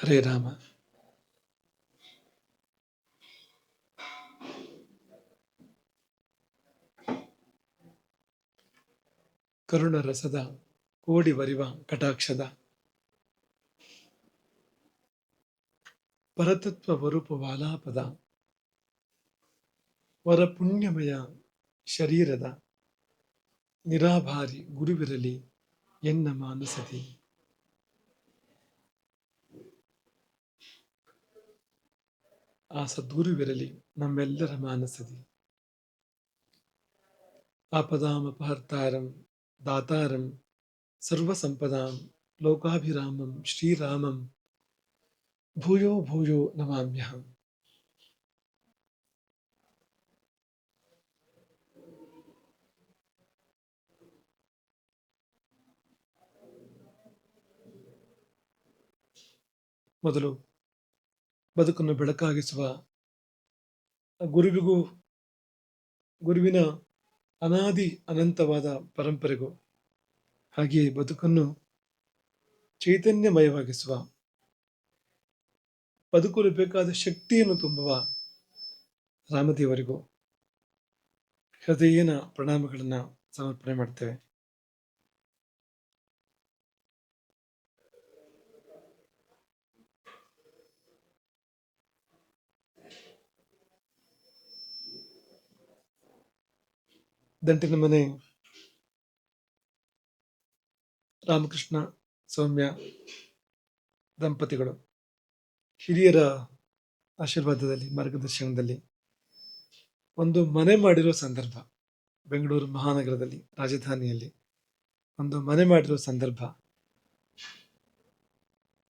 ಹರೇ ರಾಮ. ಕರುಣ ರಸದ ಕೋಡಿ ವರಿವ, ಕಟಾಕ್ಷದ. ಪರತತ್ವ ವರೂಪ ವಾಲಾಪದ. ವರ ಪುಣ್ಯಮಯ ಶರೀರದ. ನಿರಾಭಾರಿ ಗುರುವಿರಲಿ ಎನ್ನ ಮಾನಸದಿ. ಆ ಸದ್ಗುರುವಿರಲಿ ನಮ್ಮೆಲ್ಲರ ಮಾನಸದಿ ಆಪದಾಮಪಹರ್ತಾರಂ ದಾತಾರಂ ಸರ್ವಸಂಪದಾಂ ಲೋಕಾಭಿರಾಮಂ ಶ್ರೀರಾಮಂ ಭೂಯೋ ಭೂಯೋ ನಮಾಮ್ಯಹಂ ಮೊದಲು ಬದುಕನ್ನು ಬೆಳಕಾಗಿಸುವ ಗುರುವಿಗೂ ಗುರುವಿನ ಅನಾದಿ ಅನಂತವಾದ ಪರಂಪರೆಗೂ ಹಾಗೆಯೇ ಬದುಕನ್ನು ಚೈತನ್ಯಮಯವಾಗಿಸುವ, ಬದುಕಲು ಬೇಕಾದ ಶಕ್ತಿಯನ್ನು ತುಂಬುವ ರಾಮದೇವರಿಗೂ ಹೃದಯನ ಪ್ರಣಾಮಗಳನ್ನು ಸಮರ್ಪಣೆ ಮಾಡ್ತೇವೆ. ದಂಟಿನ ಮನೆ. ರಾಮಕೃಷ್ಣ, ಸೌಮ್ಯ, ದಂಪತಿಗಳು. ಹಿರಿಯರ ಆಶೀರ್ವಾದದಲ್ಲಿ, ಮಾರ್ಗದರ್ಶನದಲ್ಲಿ. ಒಂದು ಮನೆ ಮಾಡಿರೋ ಸಂದರ್ಭ, ಬೆಂಗಳೂರು ಮಹಾನಗರದಲ್ಲಿ, ರಾಜಧಾನಿಯಲ್ಲಿ. ಒಂದು ಮನೆ ಮಾಡಿರೋ ಸಂದರ್ಭ.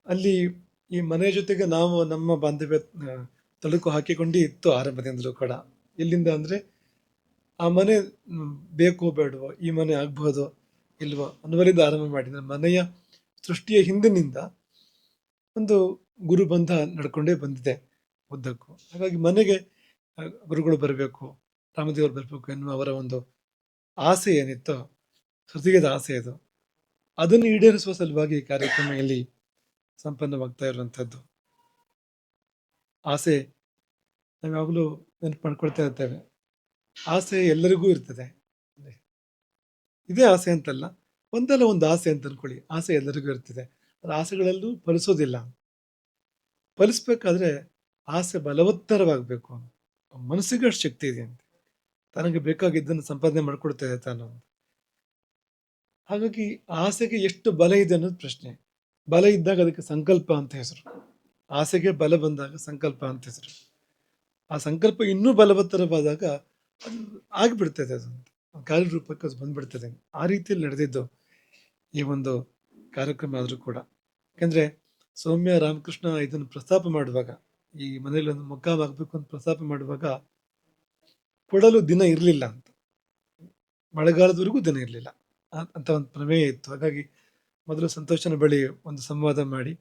ಅಲ್ಲಿ ಈ ಮನೆ ಜೊತೆಗೆ ನಾವು ನಮ್ಮ ಬಾಂಧವ್ಯ ತಳುಕು ಹಾಕಿಕೊಂಡೇ ಇತ್ತು ಆರಂಭದಿಂದಲೂ ಕೂಡ. ಎಲ್ಲಿಂದ ಅಂದರೆ ಆ ಮನೆ ಬೇಕೋ ಬೇಡವೋ, ಈ ಮನೆ ಆಗ್ಬಹುದೋ ಇಲ್ವೋ ಅನ್ನುವರಿಂದ ಆರಂಭ ಮಾಡಿದ ಮನೆಯ ಸೃಷ್ಟಿಯ ಹಿಂದಿನಿಂದ ಒಂದು ಗುರುಬಂಧ ನಡ್ಕೊಂಡೇ ಬಂದಿದೆ ಉದ್ದಕ್ಕೂ. ಹಾಗಾಗಿ ಮನೆಗೆ ಗುರುಗಳು ಬರಬೇಕು, ರಾಮದೇವರು ಬರಬೇಕು ಎನ್ನುವ ಅವರ ಒಂದು ಆಸೆ ಏನಿತ್ತೋ ಹೃದಯದ ಆಸೆ ಅದು. ಅದನ್ನು ಈಡೇರಿಸುವ ಸಲುವಾಗಿ ಈ ಕಾರ್ಯಕ್ರಮ ಇಲ್ಲಿ ಸಂಪನ್ನವಾಗ್ತಾ ಇರುವಂಥದ್ದು. ಆಸೆ ನಾವು ಯಾವಾಗಲೂ ನೆನಪು ಮಾಡ್ಕೊಳ್ತಾ ಇರ್ತೇವೆ. ಆಸೆ ಎಲ್ಲರಿಗೂ ಇರ್ತದೆ. ಇದೇ ಆಸೆ ಅಂತಲ್ಲ, ಒಂದಲ್ಲ ಒಂದು ಆಸೆ ಅಂತ ಅನ್ಕೊಳ್ಳಿ. ಆಸೆ ಎಲ್ಲರಿಗೂ ಇರ್ತದೆ. ಅದು ಆಸೆಗಳಲ್ಲೂ ಫಲಿಸೋದಿಲ್ಲ. ಫಲಿಸ್ಬೇಕಾದ್ರೆ ಆಸೆ ಬಲವತ್ತರವಾಗಬೇಕು. ಮನಸ್ಸಿಗೆ ಅಷ್ಟು ಶಕ್ತಿ ಇದೆ ಅಂತ. ತನಗೆ ಬೇಕಾಗಿದ್ದನ್ನು ಸಂಪಾದನೆ ಮಾಡ್ಕೊಡ್ತಾ ತಾನು ಹಾಗಾಗಿ ಆಸೆಗೆ ಎಷ್ಟು ಬಲ ಇದೆ ಅನ್ನೋದು ಪ್ರಶ್ನೆ. ಬಲ ಇದ್ದಾಗ ಅದಕ್ಕೆ ಸಂಕಲ್ಪ ಅಂತ ಹೆಸರು. ಆಸೆಗೆ ಬಲ ಬಂದಾಗ ಸಂಕಲ್ಪ ಅಂತ ಹೆಸರು. ಆ ಸಂಕಲ್ಪ ಇನ್ನೂ ಬಲವತ್ತರವಾದಾಗ ಆಗಿಬಿಡ್ತದೆ ಅದು. ಕಾರ್ಯರೂಪಕ್ಕೆ ಅದು ಬಂದ್ಬಿಡ್ತದೆ. ಆ ರೀತಿಯಲ್ಲಿ ನಡೆದಿದ್ದು ಈ ಒಂದು ಕಾರ್ಯಕ್ರಮ ಆದರೂ ಕೂಡ. ಯಾಕಂದ್ರೆ ಸೌಮ್ಯ ರಾಮಕೃಷ್ಣ ಇದನ್ನು ಪ್ರಸ್ತಾಪ ಮಾಡುವಾಗ, ಈ ಮನೆಯಲ್ಲಿ ಒಂದು ಮೊಕ್ಕಾವಾಗಬೇಕು ಅಂತ ಪ್ರಸ್ತಾಪ ಮಾಡುವಾಗ ಕೊಡಲು ದಿನ ಇರಲಿಲ್ಲ ಅಂತ. ಮಳೆಗಾಲದವರೆಗೂ ದಿನ ಇರಲಿಲ್ಲ. ಅಂತ ಒಂದು ಪ್ರಮೇಯ ಇತ್ತು. ಹಾಗಾಗಿ ಮೊದಲು ಸಂತೋಷನ ಬಳಿ ಒಂದು ಸಂವಾದ ಮಾಡಿ,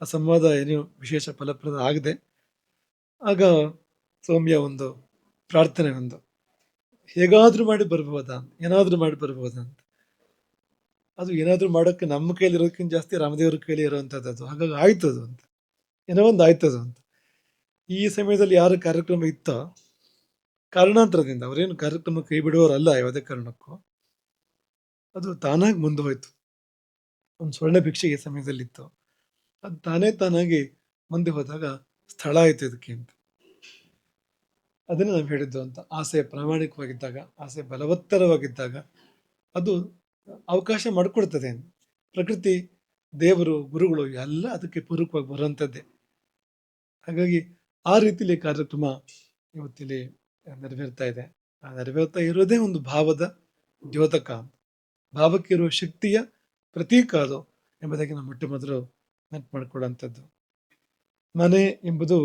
ಆ ಸಂವಾದ ಏನು ವಿಶೇಷ ಫಲಪ್ರದ ಆಗದೆ. ಆಗ ಸೌಮ್ಯ ಒಂದು ಪ್ರಾರ್ಥನೆ ಒಂದು. ಹೇಗಾದರೂ ಮಾಡಿ ಬರ್ಬೋದಾ? ಏನಾದರೂ ಮಾಡಿ ಬರ್ಬೋದಾ ಅಂತ. ಅದು ಏನಾದರೂ ಮಾಡೋಕ್ಕೆ ನಮ್ಮ ಕೈಲಿ ಇರೋದಕ್ಕಿಂತ ಜಾಸ್ತಿ ರಾಮದೇವ್ರ ಕೈಲಿ ಇರುವಂಥದ್ದು ಅದು. ಹಾಗಾಗಿ ಆಯ್ತು ಅದು ಅಂತ. ಏನೋ ಒಂದು ಆಯ್ತು ಅದು ಅಂತ. ಈ ಸಮಯದಲ್ಲಿ ಯಾರು ಕಾರ್ಯಕ್ರಮ ಇತ್ತೋ, ಕಾರಣಾಂತರದಿಂದ ಅವರೇನು ಕಾರ್ಯಕ್ರಮ ಕೈ ಬಿಡುವವರಲ್ಲ ಯಾವುದೇ ಕಾರಣಕ್ಕೂ, ಅದು ತಾನಾಗಿ ಮುಂದೆ ಹೋಯ್ತು ಒಂದು ಸ್ವರ್ಣ ಭಿಕ್ಷೆ ಈ ಸಮಯದಲ್ಲಿತ್ತು ಅದು ತಾನೇ ತಾನಾಗಿ ಮುಂದೆ ಹೋದಾಗ ಸ್ಥಳ ಆಯಿತು ಇದಕ್ಕೆ ಅಂತ. ಅದನ್ನು ನಾವು ಹೇಳಿದ್ದು ಅಂತ. ಆಸೆ ಪ್ರಾಮಾಣಿಕವಾಗಿದ್ದಾಗ ಆಸೆ ಬಲವತ್ತರವಾಗಿದ್ದಾಗ ಅದು ಅವಕಾಶ ಮಾಡಿಕೊಡ್ತದೆ. ಪ್ರಕೃತಿ, ದೇವರು, ಗುರುಗಳು ಎಲ್ಲ ಅದಕ್ಕೆ ಪೂರಕವಾಗಿ ಬರುವಂಥದ್ದೇ ಹಾಗಾಗಿ ಆ ರೀತಿಯಲ್ಲಿ ಕಾರ್ಯಕ್ರಮ ಇವತ್ತಿಲ್ಲಿ ನೆರವೇರ್ತಾ ಇದೆ. ಆ ನೆರವೇರ್ತಾ ಇರೋದೇ ಒಂದು ಭಾವದ ದ್ಯೋತಕ. ಅಂತ ಭಾವಕ್ಕೆ ಇರುವ ಶಕ್ತಿಯ ಪ್ರತೀಕ ಅದು ಎಂಬುದಾಗಿ ನಾವು ಮೊಟ್ಟ ಮೊದಲು ನೆನಪು ಮಾಡಿಕೊಳ್ಳುವಂಥದ್ದು ಮನೆ ಎಂಬುದು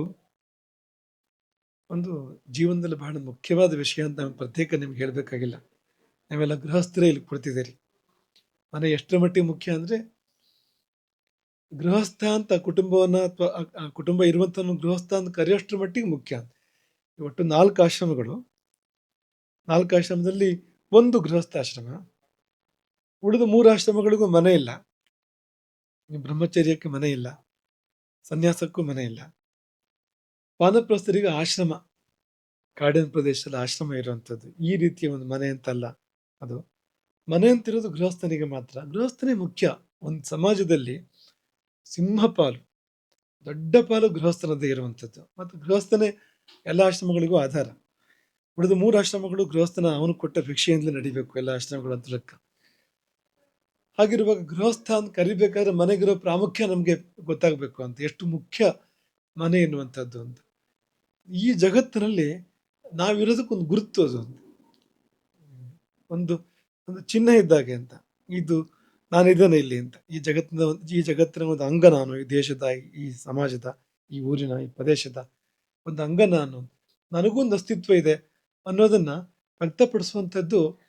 ಒಂದು ಜೀವನದಲ್ಲಿ ಬಹಳ ಮುಖ್ಯವಾದ ವಿಷಯ ಅಂತ ನಾವು ಪ್ರತ್ಯೇಕ ನಿಮ್ಗೆ ಹೇಳಬೇಕಾಗಿಲ್ಲ. ನಾವೆಲ್ಲ ಗೃಹಸ್ಥರೇ ಇಲ್ಲಿ ಕುಳಿತಿದ್ದೀರಿ. ಮನೆ ಎಷ್ಟರ ಮಟ್ಟಿಗೆ ಮುಖ್ಯ ಅಂದರೆ ಗೃಹಸ್ಥ ಅಂತ ಕುಟುಂಬವನ್ನ ಅಥವಾ ಕುಟುಂಬ ಇರುವಂತ ಗೃಹಸ್ಥ ಅಂತ ಕರೆಯೋಷ್ಟ್ರ ಮಟ್ಟಿಗೆ ಮುಖ್ಯ. ಒಟ್ಟು ನಾಲ್ಕು ಆಶ್ರಮಗಳು. ನಾಲ್ಕು ಆಶ್ರಮದಲ್ಲಿ ಒಂದು ಗೃಹಸ್ಥಾಶ್ರಮ. ಉಳಿದ ಮೂರು ಆಶ್ರಮಗಳಿಗೂ ಮನೆ ಇಲ್ಲ. ಬ್ರಹ್ಮಚರ್ಯಕ್ಕೆ ಮನೆ ಇಲ್ಲ. ಸನ್ಯಾಸಕ್ಕೂ ಮನೆ ಇಲ್ಲ. ವಾನಪ್ರಸ್ಥರಿಗೆ ಆಶ್ರಮ. ಕಾಡಿನ ಪ್ರದೇಶದಲ್ಲಿ ಆಶ್ರಮ ಇರುವಂಥದ್ದು. ಈ ರೀತಿಯ ಒಂದು ಮನೆ ಅಂತಲ್ಲ ಅದು. ಮನೆ ಅಂತಿರೋದು ಗೃಹಸ್ಥನಿಗೆ ಮಾತ್ರ. ಗೃಹಸ್ಥನೇ ಮುಖ್ಯ. ಒಂದು ಸಮಾಜದಲ್ಲಿ ಸಿಂಹಪಾಲು ದೊಡ್ಡ ಪಾಲು ಗೃಹಸ್ಥನದೇ ಇರುವಂಥದ್ದು. ಮತ್ತು ಗೃಹಸ್ಥನೇ ಎಲ್ಲ ಆಶ್ರಮಗಳಿಗೂ ಆಧಾರ. ಉಳಿದ ಮೂರು ಆಶ್ರಮಗಳು ಗೃಹಸ್ಥನ ಅವನು ಕೊಟ್ಟ ಭಿಕ್ಷೆಯಿಂದಲೇ ನಡಿಬೇಕು ಎಲ್ಲ ಆಶ್ರಮಗಳು ಅಂತ ಲೆಕ್ಕ. ಹಾಗಿರುವಾಗ ಗೃಹಸ್ಥ ಅಂತ ಕರಿಬೇಕಾದ್ರೆ ಮನೆಗಿರೋ ಪ್ರಾಮುಖ್ಯ ನಮಗೆ ಗೊತ್ತಾಗಬೇಕು ಅಂತ. ಎಷ್ಟು ಮುಖ್ಯ ಮನೆ ಎನ್ನುವಂಥದ್ದು ಅಂತ. ಈ ಜಗತ್ತಿನಲ್ಲಿ ನಾವಿರೋದಕ್ಕೊಂದು ಗುರುತು ಅದು. ಒಂದು ಒಂದು ಚಿಹ್ನೆ ಇದ್ದಾಗೆ ಅಂತ. ಇದು ನಾನಿದ್ದೇನೆ ಇಲ್ಲಿ ಅಂತ. ಈ ಜಗತ್ತಿನ ಈ ಜಗತ್ತಿನ ಒಂದು ಅಂಗ ನಾನು, ಈ ದೇಶದ, ಈ ಸಮಾಜದ, ಈ ಊರಿನ, ಈ ಪ್ರದೇಶದ ಒಂದು ಅಂಗ ನಾನು. ನನಗೂ ಒಂದು ಅಸ್ತಿತ್ವ ಇದೆ ಅನ್ನೋದನ್ನ ವ್ಯಕ್ತಪಡಿಸುವಂಥದ್ದು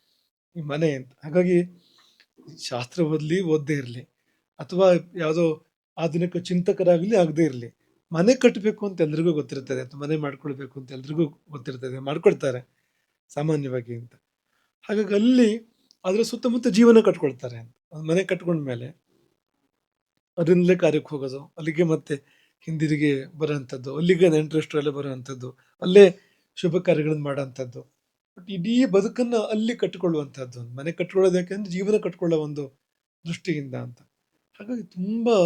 ಈ ಮನೆ ಅಂತ. ಹಾಗಾಗಿ ಶಾಸ್ತ್ರ ಓದಲಿ ಓದದೇ ಇರಲಿ. ಅಥವಾ ಯಾವುದೋ ಆಧುನಿಕ ಚಿಂತಕರಾಗಲಿ ಆಗದೇ ಇರಲಿ. ಮನೆ ಕಟ್ಟಬೇಕು ಅಂತ ಎಲ್ರಿಗೂ ಗೊತ್ತಿರ್ತದೆ ಅಥವಾ ಮನೆ ಮಾಡ್ಕೊಳ್ಬೇಕು ಅಂತ ಎಲ್ರಿಗೂ ಗೊತ್ತಿರ್ತದೆ, ಮಾಡ್ಕೊಳ್ತಾರೆ ಸಾಮಾನ್ಯವಾಗಿ ಅಂತ. ಹಾಗಾಗಿ ಅಲ್ಲಿ ಅದರ ಸುತ್ತಮುತ್ತ ಜೀವನ ಕಟ್ಕೊಳ್ತಾರೆ ಅಂತ. ಮನೆ ಕಟ್ಕೊಂಡ್ಮೇಲೆ ಅದರಿಂದಲೇ ಕಾರ್ಯಕ್ಕೆ ಹೋಗೋದು, ಅಲ್ಲಿಗೆ ಮತ್ತೆ ಹಿಂದಿರುಗಿ ಬರೋಂಥದ್ದು, ಅಲ್ಲಿಗೆ ನೆಂಟರಷ್ಟರೆಲ್ಲ ಬರೋವಂಥದ್ದು ಅಲ್ಲೇ ಶುಭ ಕಾರ್ಯಗಳನ್ನು ಮಾಡೋಂಥದ್ದು. ಬಟ್ ಇಡೀ ಬದುಕನ್ನ ಅಲ್ಲಿ ಕಟ್ಟಿಕೊಳ್ಳುವಂಥದ್ದು ಮನೆ ಕಟ್ಕೊಳ್ಳೋದು ಯಾಕೆಂದ್ರೆ ಜೀವನ ಕಟ್ಕೊಳ್ಳೋ ಒಂದು ದೃಷ್ಟಿಯಿಂದ ಅಂತ. ಹಾಗಾಗಿ ತುಂಬಾ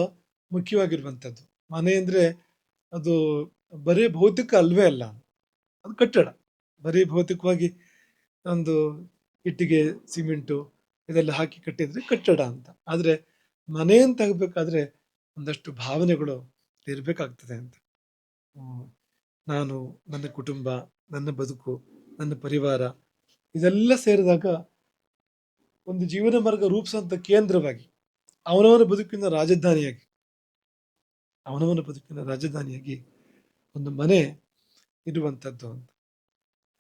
ಮುಖ್ಯವಾಗಿರುವಂಥದ್ದು. ಮನೆ ಅಂದ್ರೆ ಅದು ಬರೀ ಭೌತಿಕ ಅಲ್ವೇ ಅಲ್ಲ, ಅದು ಕಟ್ಟಡ. ಬರೀ ಭೌತಿಕವಾಗಿ ಒಂದು ಇಟ್ಟಿಗೆ, ಸಿಮೆಂಟು ಇದೆಲ್ಲ ಹಾಕಿ ಕಟ್ಟಿದ್ರೆ ಕಟ್ಟಡ ಅಂತ. ಆದರೆ ಮನೆ ಅಂತ ಒಂದಷ್ಟು ಭಾವನೆಗಳು ಇರಬೇಕಾಗ್ತದೆ ಅಂತ. ನಾನು, ನನ್ನ ಕುಟುಂಬ, ನನ್ನ ಬದುಕು, ನನ್ನ ಪರಿವಾರ, ಇದೆಲ್ಲ ಸೇರಿದಾಗ ಒಂದು ಜೀವನ ಮಾರ್ಗ ರೂಪಿಸುವಂಥ ಕೇಂದ್ರವಾಗಿ, ಅವನವನ ಬದುಕಿನ ರಾಜಧಾನಿಯಾಗಿ ಅವನವನ ಬದುಕಿನ ರಾಜಧಾನಿಯಾಗಿ ಒಂದು ಮನೆ ಇರುವಂಥದ್ದು ಅಂತ.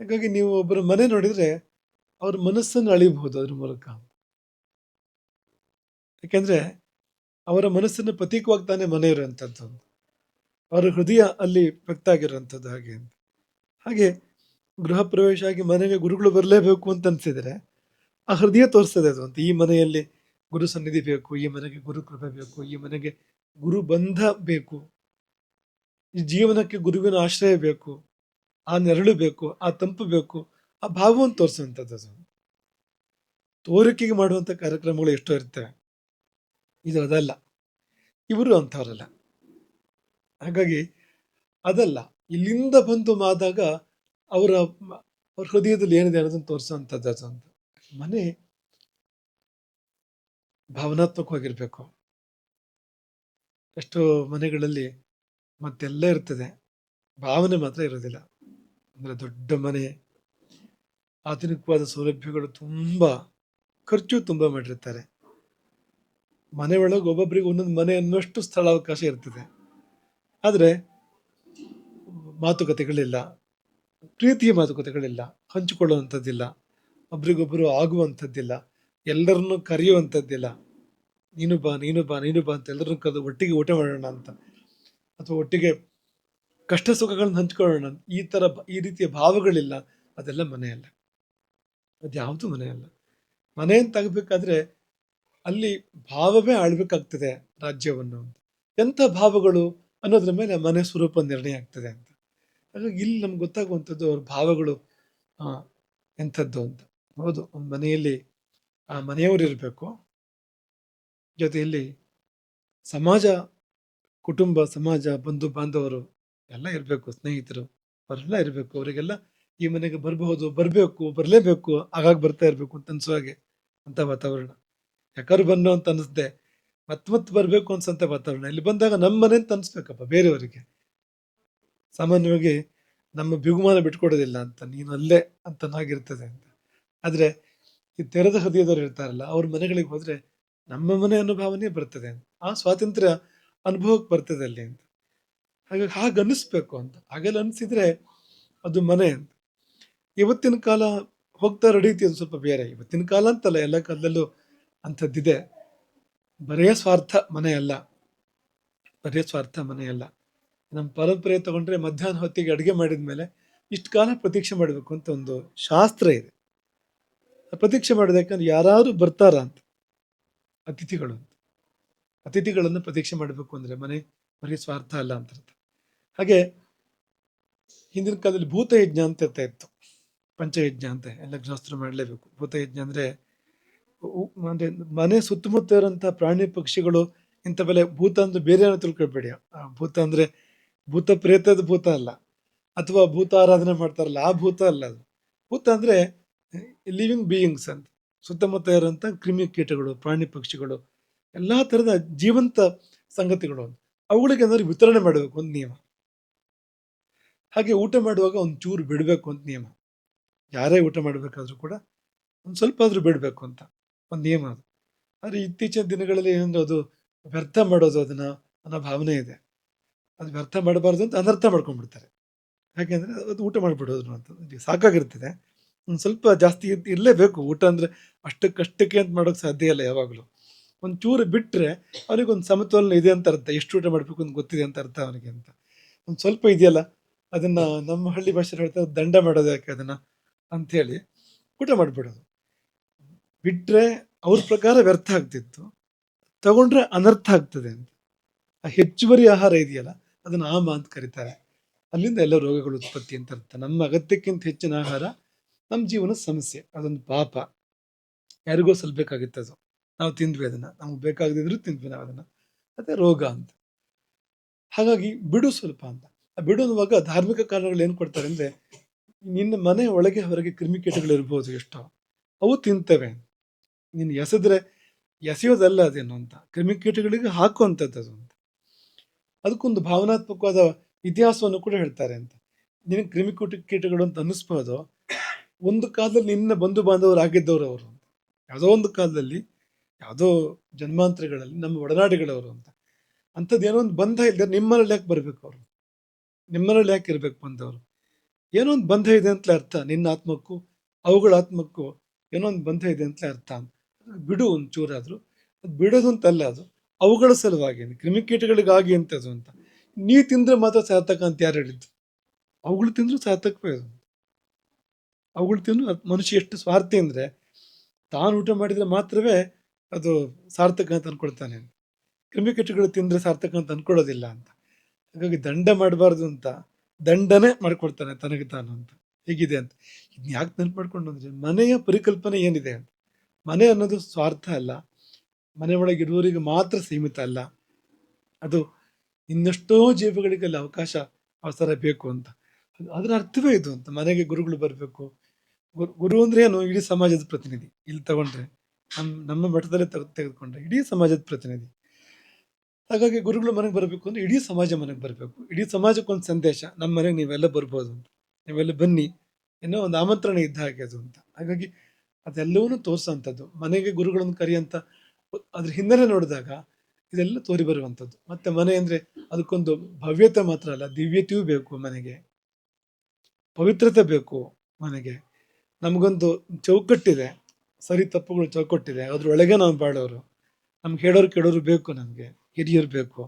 ಹಾಗಾಗಿ ನೀವು ಒಬ್ಬರ ಮನೆ ನೋಡಿದ್ರೆ ಅವ್ರ ಮನಸ್ಸನ್ನು ಅಳಿಬಹುದು ಅದ್ರ ಮೂಲಕ. ಯಾಕೆಂದ್ರೆ ಅವರ ಮನಸ್ಸನ್ನು ಪ್ರತೀಕವಾಗಿ ತಾನೇ ಮನೆ ಇರುವಂಥದ್ದು ಅವರ ಹೃದಯ ಅಲ್ಲಿ ವ್ಯಕ್ತ ಆಗಿರುವಂಥದ್ದು ಹಾಗೆ ಹಾಗೆ ಗೃಹ ಪ್ರವೇಶ ಆಗಿ ಮನೆಗೆ ಗುರುಗಳು ಬರಲೇಬೇಕು ಅಂತ ಅನ್ಸಿದ್ರೆ ಆ ಹೃದಯ ತೋರಿಸ್ತದೆ ಅದು ಅಂತ. ಈ ಮನೆಯಲ್ಲಿ ಗುರು ಸನ್ನಿಧಿ ಬೇಕು, ಈ ಮನೆಗೆ ಗುರು ಕೃಪೆ ಬೇಕು, ಈ ಮನೆಗೆ ಗುರು ಬಂಧ ಬೇಕು. ಈ ಜೀವನಕ್ಕೆ ಗುರುವಿನ ಆಶ್ರಯ ಬೇಕು. ಆ ನೆರಳು ಬೇಕು, ಆ ತಂಪು ಬೇಕು, ಆ ಭಾವವನ್ನು ತೋರಿಸುವಂಥದ್ದು ಅದು. ತೋರಿಕೆಗೆ ಮಾಡುವಂಥ ಕಾರ್ಯಕ್ರಮಗಳು ಎಷ್ಟೋ ಇರ್ತವೆ. ಇದು ಅದಲ್ಲ. ಇವರು ಅಂಥವ್ರಲ್ಲ. ಹಾಗಾಗಿ ಅದಲ್ಲ. ಇಲ್ಲಿಂದ ಬಂದು ಮಾದಾಗ ಅವರ ಅವ್ರ ಹೃದಯದಲ್ಲಿ ಏನಿದೆ ಅನ್ನೋದನ್ನು ತೋರಿಸುವಂಥದ್ದು ಅಂತ. ಮನೆ ಭಾವನಾತ್ಮಕವಾಗಿರ್ಬೇಕು. ಎಷ್ಟೋ ಮನೆಗಳಲ್ಲಿ ಮತ್ತೆಲ್ಲ ಇರ್ತದೆ. ಭಾವನೆ ಮಾತ್ರ ಇರೋದಿಲ್ಲ. ಅಂದ್ರೆ ದೊಡ್ಡ ಮನೆ, ಆಧುನಿಕವಾದ ಸೌಲಭ್ಯಗಳು ತುಂಬಾ, ಖರ್ಚು ತುಂಬಾ ಮಾಡಿರ್ತಾರೆ. ಮನೆ ಒಳಗೆ ಒಬ್ಬೊಬ್ಬರಿಗೆ ಒಂದೊಂದು ಮನೆ ಅನ್ನುವಷ್ಟು ಸ್ಥಳಾವಕಾಶ ಇರ್ತದೆ. ಆದರೆ, ಮಾತುಕತೆಗಳಿಲ್ಲ. ಪ್ರೀತಿಯ ಮಾತುಕತೆಗಳಿಲ್ಲ. ಹಂಚಿಕೊಳ್ಳುವಂಥದ್ದಿಲ್ಲ. ಒಬ್ರಿಗೊಬ್ಬರು ಆಗುವಂಥದ್ದಿಲ್ಲ. ಎಲ್ಲರನ್ನೂ ಕರೆಯುವಂಥದ್ದಿಲ್ಲ. ನೀನು ಬಾ ನೀನು ಬಾ ನೀನು ಬಾ ಅಂತ ಎಲ್ಲರನ್ನು ಕರೆದು ಒಟ್ಟಿಗೆ ಊಟ ಮಾಡೋಣ ಅಂತ. ಅಥವಾ ಒಟ್ಟಿಗೆ ಕಷ್ಟ ಸುಖಗಳನ್ನ ಹಂಚ್ಕೊಳ್ಳೋಣ. ಈ ಥರ ಈ ರೀತಿಯ ಭಾವಗಳಿಲ್ಲ. ಅದೆಲ್ಲ ಮನೆಯಲ್ಲ. ಅದ್ಯಾವುದು ಮನೆಯಲ್ಲ. ಮನೆ ಅಂತ ಅಲ್ಲಿ ಭಾವವೇ ಆಳ್ಬೇಕಾಗ್ತದೆ ರಾಜ್ಯವನ್ನು ಅಂತ. ಎಂಥ ಭಾವಗಳು ಅನ್ನೋದ್ರ ಮೇಲೆ ಮನೆ ಸ್ವರೂಪ ನಿರ್ಣಯ ಆಗ್ತದೆ ಅಂತ. ಹಾಗಾಗಿ ಇಲ್ಲಿ ನಮ್ಗೆ ಗೊತ್ತಾಗುವಂಥದ್ದು ಅವ್ರ ಭಾವಗಳು ಎಂಥದ್ದು ಅಂತ. ಹೌದು ಮನೆಯಲ್ಲಿ ಆ ಮನೆಯವರು ಇರಬೇಕು. ಜೊತೆಯಲ್ಲಿ ಸಮಾಜ, ಕುಟುಂಬ, ಸಮಾಜ, ಬಂಧು, ಬಾಂಧವರು ಎಲ್ಲ ಇರಬೇಕು, ಸ್ನೇಹಿತರು ಅವರೆಲ್ಲ ಇರಬೇಕು, ಅವರಿಗೆಲ್ಲ ಈ ಮನೆಗೆ ಬರಬಹುದು, ಬರಬೇಕು, ಬರಲೇಬೇಕು, ಆಗಾಗ ಬರ್ತಾ ಇರಬೇಕು ಅಂತ ಅನಿಸೋ ಹಾಗೆ ಅಂತ ವಾತಾವರಣ. ಯಾಕಾದ್ರು ಬನ್ನು ಅಂತ ಅನಿಸ್ದೆ ಮತ್ ಮತ್ ಬರಬೇಕು ಅನ್ಸಂತ ವಾತಾವರಣ. ಇಲ್ಲಿ ಬಂದಾಗ ನಮ್ಮ ಮನೆ ಅಂತ ಅನ್ಸ್ಬೇಕಪ್ಪ, ಬೇರೆಯವರಿಗೆ. ಸಾಮಾನ್ಯವಾಗಿ ನಮ್ಮ ಬಿಗುಮಾನ ಬಿಟ್ಕೊಡೋದಿಲ್ಲ ಅಂತ, ನೀನು ಅಲ್ಲೇ ಅಂತ ಆಗಿರ್ತದೆ ಅಂತ. ಆದ್ರೆ ಈ ತೆರೆದ ಹೃದಯದವ್ರು ಇರ್ತಾರಲ್ಲ, ಅವ್ರ ಮನೆಗಳಿಗೆ ಹೋದ್ರೆ ನಮ್ಮ ಮನೆ ಅನ್ನೋ ಭಾವನೆ ಬರ್ತದೆ ಆ ಸ್ವಾತಂತ್ರ್ಯ ಅನುಭವಕ್ಕೆ ಬರ್ತದೆ ಅಲ್ಲಿ ಅಂತ. ಹಾಗಾಗಿ ಹಾಗೆ ಅನಿಸ್ಬೇಕು ಅಂತ, ಹಾಗೆಲ್ಲ ಅನಿಸಿದ್ರೆ ಅದು ಮನೆ ಅಂತ. ಇವತ್ತಿನ ಕಾಲ ಹೋಗ್ತಾ ನಡೀತಿ ಅದು ಸ್ವಲ್ಪ ಬೇರೆ, ಇವತ್ತಿನ ಕಾಲ ಅಂತಲ್ಲ ಎಲ್ಲ ಕಾಲದಲ್ಲೂ ಅಂಥದ್ದಿದೆ. ಬರೆಯ ಸ್ವಾರ್ಥ ಮನೆಯಲ್ಲ ಬರೆಯ ಬರೇ ಸ್ವಾರ್ಥ ಮನೆಯಲ್ಲ. ನಮ್ಮ ಪರಂಪರೆ ತಗೊಂಡ್ರೆ ಮಧ್ಯಾಹ್ನ ಹೊತ್ತಿಗೆ ಅಡುಗೆ ಮಾಡಿದ ಮೇಲೆ ಇಷ್ಟು ಕಾಲ ಪ್ರತೀಕ್ಷೆ ಮಾಡಬೇಕು ಅಂತ ಒಂದು ಶಾಸ್ತ್ರ ಇದೆ. ಪ್ರತೀಕ್ಷೆ ಮಾಡೋದು ಯಾಕಂದ್ರೆ ಯಾರಾದ್ರೂ ಬರ್ತಾರ ಅಂತ. ಅತಿಥಿಗಳು ಅಂತ. ಅತಿಥಿಗಳನ್ನು ಪ್ರತೀಕ್ಷೆ ಮಾಡಬೇಕು ಅಂದ್ರೆ ಮನೆ ಬರೀ ಸ್ವಾರ್ಥ ಅಲ್ಲ ಅಂತ ಹಾಗೆ ಹಿಂದಿನ ಕಾಲದಲ್ಲಿ ಭೂತಯಜ್ಞ ಅಂತ ಇರ್ತಾ ಇತ್ತು. ಪಂಚಯಜ್ಞ ಅಂತ ಎಲ್ಲ ಗೃಹಸ್ಥರು ಮಾಡಲೇಬೇಕು. ಭೂತಯಜ್ಞ ಅಂದ್ರೆ ಅಂದರೆ ಮನೆ ಸುತ್ತಮುತ್ತ ಇರೋಂಥ ಪ್ರಾಣಿ ಪಕ್ಷಿಗಳು ಇಂಥವೆಲ್ಲ ಭೂತ ಅಂದ್ರೆ ಬೇರೆ ಏನೋ ತಿಳ್ಕೊಳ್ಬೇಡಿ ಭೂತ ಅಂದ್ರೆ ಭೂತ ಪ್ರೇತದ ಭೂತ ಅಲ್ಲ. ಅಥವಾ ಭೂತ ಆರಾಧನೆ ಮಾಡ್ತಾರಲ್ಲ, ಆ ಭೂತ ಅಲ್ಲ ಅದು. ಭೂತ ಅಂದ್ರೆ ಲಿವಿಂಗ್ ಬೀಯಿಂಗ್ಸ್ ಅಂತ. ಸುತ್ತಮುತ್ತ ಇರುವಂತ ಕ್ರಿಮಿ ಕೀಟಗಳು, ಪ್ರಾಣಿ ಪಕ್ಷಿಗಳು, ಎಲ್ಲ ಥರದ ಜೀವಂತ ಸಂಗತಿಗಳು. ಅವುಗಳಿಗೆ ಏನಾದ್ರು ವಿತರಣೆ ಮಾಡಬೇಕು ಒಂದು ನಿಯಮ. ಹಾಗೆ ಊಟ ಮಾಡುವಾಗ ಒಂದು ಚೂರು ಬಿಡಬೇಕು ಅಂತ ನಿಯಮ. ಯಾರೇ ಊಟ ಮಾಡಬೇಕಾದ್ರೂ ಕೂಡ ಒಂದು ಸ್ವಲ್ಪ ಆದರೂ ಬಿಡಬೇಕು ಅಂತ ಒಂದು ನಿಯಮ ಅದು. ಆದರೆ ಇತ್ತೀಚಿನ ದಿನಗಳಲ್ಲಿ ಏನಂದ್ರೆ ಅದು ವ್ಯರ್ಥ ಮಾಡೋದು ಅದನ್ನ ಅನ್ನೋ ಭಾವನೆ ಇದೆ. ಅದು ವ್ಯರ್ಥ ಮಾಡಬಾರ್ದು ಅಂತ ಅನರ್ಥ ಮಾಡ್ಕೊಂಡ್ಬಿಡ್ತಾರೆ. ಯಾಕೆಂದರೆ ಅದು ಊಟ ಮಾಡಿಬಿಡೋದು ಅಂತ. ಸಾಕಾಗಿರ್ತದೆ. ಒಂದು ಸ್ವಲ್ಪ ಜಾಸ್ತಿ ಇರಲೇಬೇಕು. ಊಟ ಅಷ್ಟಕ್ಕೆ ಅಷ್ಟಕ್ಕಷ್ಟಕ್ಕೆ ಅಂತ ಮಾಡೋಕೆ ಸಾಧ್ಯ ಇಲ್ಲ ಯಾವಾಗಲೂ. ಒಂದು ಚೂರು ಬಿಟ್ಟರೆ ಅವನಿಗೊಂದು ಸಮತೋಲನ ಇದೆ ಅಂತ ಅರ್ಥ. ಎಷ್ಟು ಊಟ ಮಾಡಬೇಕು ಅಂತ ಗೊತ್ತಿದೆ ಅಂತ ಅರ್ಥ ಅವನಿಗೆ ಅಂತ. ಒಂದು ಸ್ವಲ್ಪ ಇದೆಯಲ್ಲ, ಅದನ್ನು ನಮ್ಮ ಹಳ್ಳಿ ಭಾಷೆ ಹೇಳ್ತಾರೆ, ದಂಡ ಮಾಡೋದು ಯಾಕೆ ಅದನ್ನು ಅಂಥೇಳಿ ಊಟ ಮಾಡಿಬಿಡೋದು. ಬಿಟ್ಟರೆ ಅವ್ರ ಪ್ರಕಾರ ವ್ಯರ್ಥ ಆಗ್ತಿತ್ತು. ತಗೊಂಡ್ರೆ ಅನರ್ಥ ಆಗ್ತದೆ ಅಂತ. ಆ ಹೆಚ್ಚುವರಿ ಆಹಾರ ಇದೆಯಲ್ಲ, ಅದನ್ನು ಆಮ ಅಂತ ಕರೀತಾರೆ. ಅಲ್ಲಿಂದ ಎಲ್ಲ ರೋಗಗಳು ಉತ್ಪತ್ತಿ ಅಂತ ಅರ್ಥ. ನಮ್ಮ ಅಗತ್ಯಕ್ಕಿಂತ ಹೆಚ್ಚಿನ ಆಹಾರ ನಮ್ಮ ಜೀವನದ ಸಮಸ್ಯೆ, ಅದೊಂದು ಪಾಪ. ಯಾರಿಗೋ ಸಲ್ಬೇಕಾಗಿತ್ತು ಅದು. ನಾವು ತಿಂದ್ವಿ ಅದನ್ನ. ನಮ್ಗೆ ಬೇಕಾಗದಿದ್ರು ತಿಂದ್ವಿ ನಾವು ಅದನ್ನ. ಅದೇ ರೋಗ ಅಂತ. ಹಾಗಾಗಿ ಬಿಡು ಸ್ವಲ್ಪ ಅಂತ. ಬಿಡು ಅನ್ನುವಾಗ ಧಾರ್ಮಿಕ ಕಾರಣಗಳು ಏನು ಕೊಡ್ತಾರೆ ಅಂದ್ರೆ, ನಿನ್ನ ಮನೆ ಒಳಗೆ ಹೊರಗೆ ಕ್ರಿಮಿಕೀಟಗಳು ಇರ್ಬೋದು ಎಷ್ಟೋ. ಅವು ತಿಂತವೆ. ನೀನು ಎಸೆದ್ರೆ, ಎಸೆಯೋದಲ್ಲ ಅದೇನು ಅಂತ. ಕ್ರಿಮಿಕೀಟಗಳಿಗೆ ಹಾಕುವಂಥದ್ದು ಅದು ಅಂತ. ಅದಕ್ಕೊಂದು ಭಾವನಾತ್ಮಕವಾದ ಇತಿಹಾಸವನ್ನು ಕೂಡ ಹೇಳ್ತಾರೆ ಅಂತ. ನಿನಗೆ ಕ್ರಿಮಿಕೀಟ ಕೀಟಗಳು ಅಂತ ಅನ್ನಿಸ್ಬೋದು ಒಂದು ಕಾಲದಲ್ಲಿ ನಿನ್ನ ಬಂಧು ಬಾಂಧವರು ಆಗಿದ್ದವರು ಅವರು ಅಂತ. ಯಾವುದೋ ಒಂದು ಕಾಲದಲ್ಲಿ, ಯಾವುದೋ ಜನ್ಮಾಂತರಗಳಲ್ಲಿ ನಮ್ಮ ಒಡನಾಡಿಗಳವರು ಅಂತ. ಅಂಥದ್ದು ಏನೋ ಒಂದು ಬಂಧ ಇಲ್ಲದೆ ನಿಮ್ಮನಲ್ಲಿ ಯಾಕೆ ಬರಬೇಕು ಅವರು? ನಿಮ್ಮನಲ್ಲಿ ಯಾಕೆ ಇರಬೇಕು ಬಂದವರು ಏನೋ ಒಂದು ಬಂಧ ಇದೆ ಅಂತಲೇ ಅರ್ಥ. ನಿನ್ನ ಆತ್ಮಕ್ಕೂ, ಅವುಗಳ ಆತ್ಮಕ್ಕೂ ಏನೋ ಒಂದು ಬಂಧ ಇದೆ ಅಂತಲೇ ಅರ್ಥ ಬಿಡು ಒಂದು ಅದು ಬಿಡೋದು ಅಂತಲ್ಲ ಅದು. ಅವುಗಳ ಸಲುವಾಗಿ ಕ್ರಿಮಿಕೀಟಗಳಿಗಾಗಿ ಅಂತದು ಅಂತ. ನೀ ತಿಂದ್ರೆ ಮಾತ್ರ ಸಾರ್ಥಕ ಅಂತ ಯಾರು ಹೇಳಿದ್ದು? ಅವುಗಳು ತಿಂದರೂ ಸಾರ್ಥಕವೇ ಅದು. ಅವುಗಳು ತಿನ್ನು ಮನುಷ್ಯ ಎಷ್ಟು ಸ್ವಾರ್ಥಿ ಅಂದರೆ ತಾನು ಊಟ ಮಾಡಿದರೆ ಮಾತ್ರವೇ ಅದು ಸಾರ್ಥಕ ಅಂತ ಅಂದ್ಕೊಳ್ತಾನೆ ಕ್ರಿಮಿಕೀಟಗಳು ತಿಂದರೆ ಸಾರ್ಥಕ ಅಂತ ಅಂದ್ಕೊಳ್ಳೋದಿಲ್ಲ ಅಂತ. ಹಾಗಾಗಿ ದಂಡ ಮಾಡಬಾರ್ದು ಅಂತ ದಂಡನೆ ಮಾಡ್ಕೊಳ್ತಾನೆ ತನಗೆ ತಾನು ಅಂತ. ಹೇಗಿದೆ ಅಂತ. ಇದನ್ನ ಯಾಕೆ ನೆನಪು ಮಾಡ್ಕೊಂಡು ಅಂದರೆ ಮನೆಯ ಪರಿಕಲ್ಪನೆ ಏನಿದೆ ಅಂತ. ಮನೆ ಅನ್ನೋದು ಸ್ವಾರ್ಥ ಅಲ್ಲ. ಮನೆ ಒಳಗೆ ಇರುವವರಿಗೆ ಮಾತ್ರ ಸೀಮಿತ ಅಲ್ಲ. ಅದು ಇನ್ನೆಷ್ಟೋ ಜೀವಗಳಿಗೆ ಅಲ್ಲಿ ಅವಕಾಶ ಅವಸರ ಬೇಕು ಅಂತ. ಅದರ ಅರ್ಥವೇ ಇದು ಅಂತ. ಮನೆಗೆ ಗುರುಗಳು ಬರಬೇಕು ಗುರು ಅಂದ್ರೆ ಏನು? ಇಡೀ ಸಮಾಜದ ಪ್ರತಿನಿಧಿ. ಇಲ್ಲಿ ತಗೊಂಡ್ರೆ ನಮ್ಮ ನಮ್ಮ ಮಠದಲ್ಲೇ ತೆಗೆ ತೆಗೆದುಕೊಂಡ್ರೆ ಇಡೀ ಸಮಾಜದ ಪ್ರತಿನಿಧಿ. ಹಾಗಾಗಿ ಗುರುಗಳು ಮನೆಗೆ ಬರಬೇಕು ಅಂದ್ರೆ ಇಡೀ ಸಮಾಜ ಮನೆಗೆ ಬರಬೇಕು. ಇಡೀ ಸಮಾಜಕ್ಕೊಂದು ಸಂದೇಶ, ನಮ್ಮ ಮನೆಗೆ ನೀವೆಲ್ಲ ಬರ್ಬೋದು ಅಂತ. ನೀವೆಲ್ಲ ಬನ್ನಿ ಏನೋ ಒಂದು ಆಮಂತ್ರಣ ಇದ್ದ ಹಾಗೆ ಅದು ಅಂತ. ಹಾಗಾಗಿ ಅದೆಲ್ಲವನ್ನೂ ತೋರಿಸೋಂಥದ್ದು ಮನೆಗೆ ಗುರುಗಳನ್ನು ಕರೆಯಂತ ಅದ್ರ ಹಿನ್ನೆಲೆ ನೋಡಿದಾಗ ಇದೆಲ್ಲ ತೋರಿ ಬರುವಂಥದ್ದು. ಮತ್ತೆ ಮನೆ ಅಂದ್ರೆ ಅದಕ್ಕೊಂದು ಭವ್ಯತೆ ಮಾತ್ರ ಅಲ್ಲ, ದಿವ್ಯತೆಯೂ ಬೇಕು ಮನೆಗೆ. ಪವಿತ್ರತೆ ಬೇಕು ಮನೆಗೆ. ನಮಗೊಂದು ಚೌಕಟ್ಟಿದೆ. ಸರಿ ತಪ್ಪುಗಳು ಚೌಕಟ್ಟಿದೆ. ಅದ್ರೊಳಗೆ ನಾವು ಬಾಳೋರು. ನಮ್ಗೆ ಹೇಳೋರು ಕೇಳೋರು ಬೇಕು ನಮಗೆ. ಹಿರಿಯರು ಬೇಕು.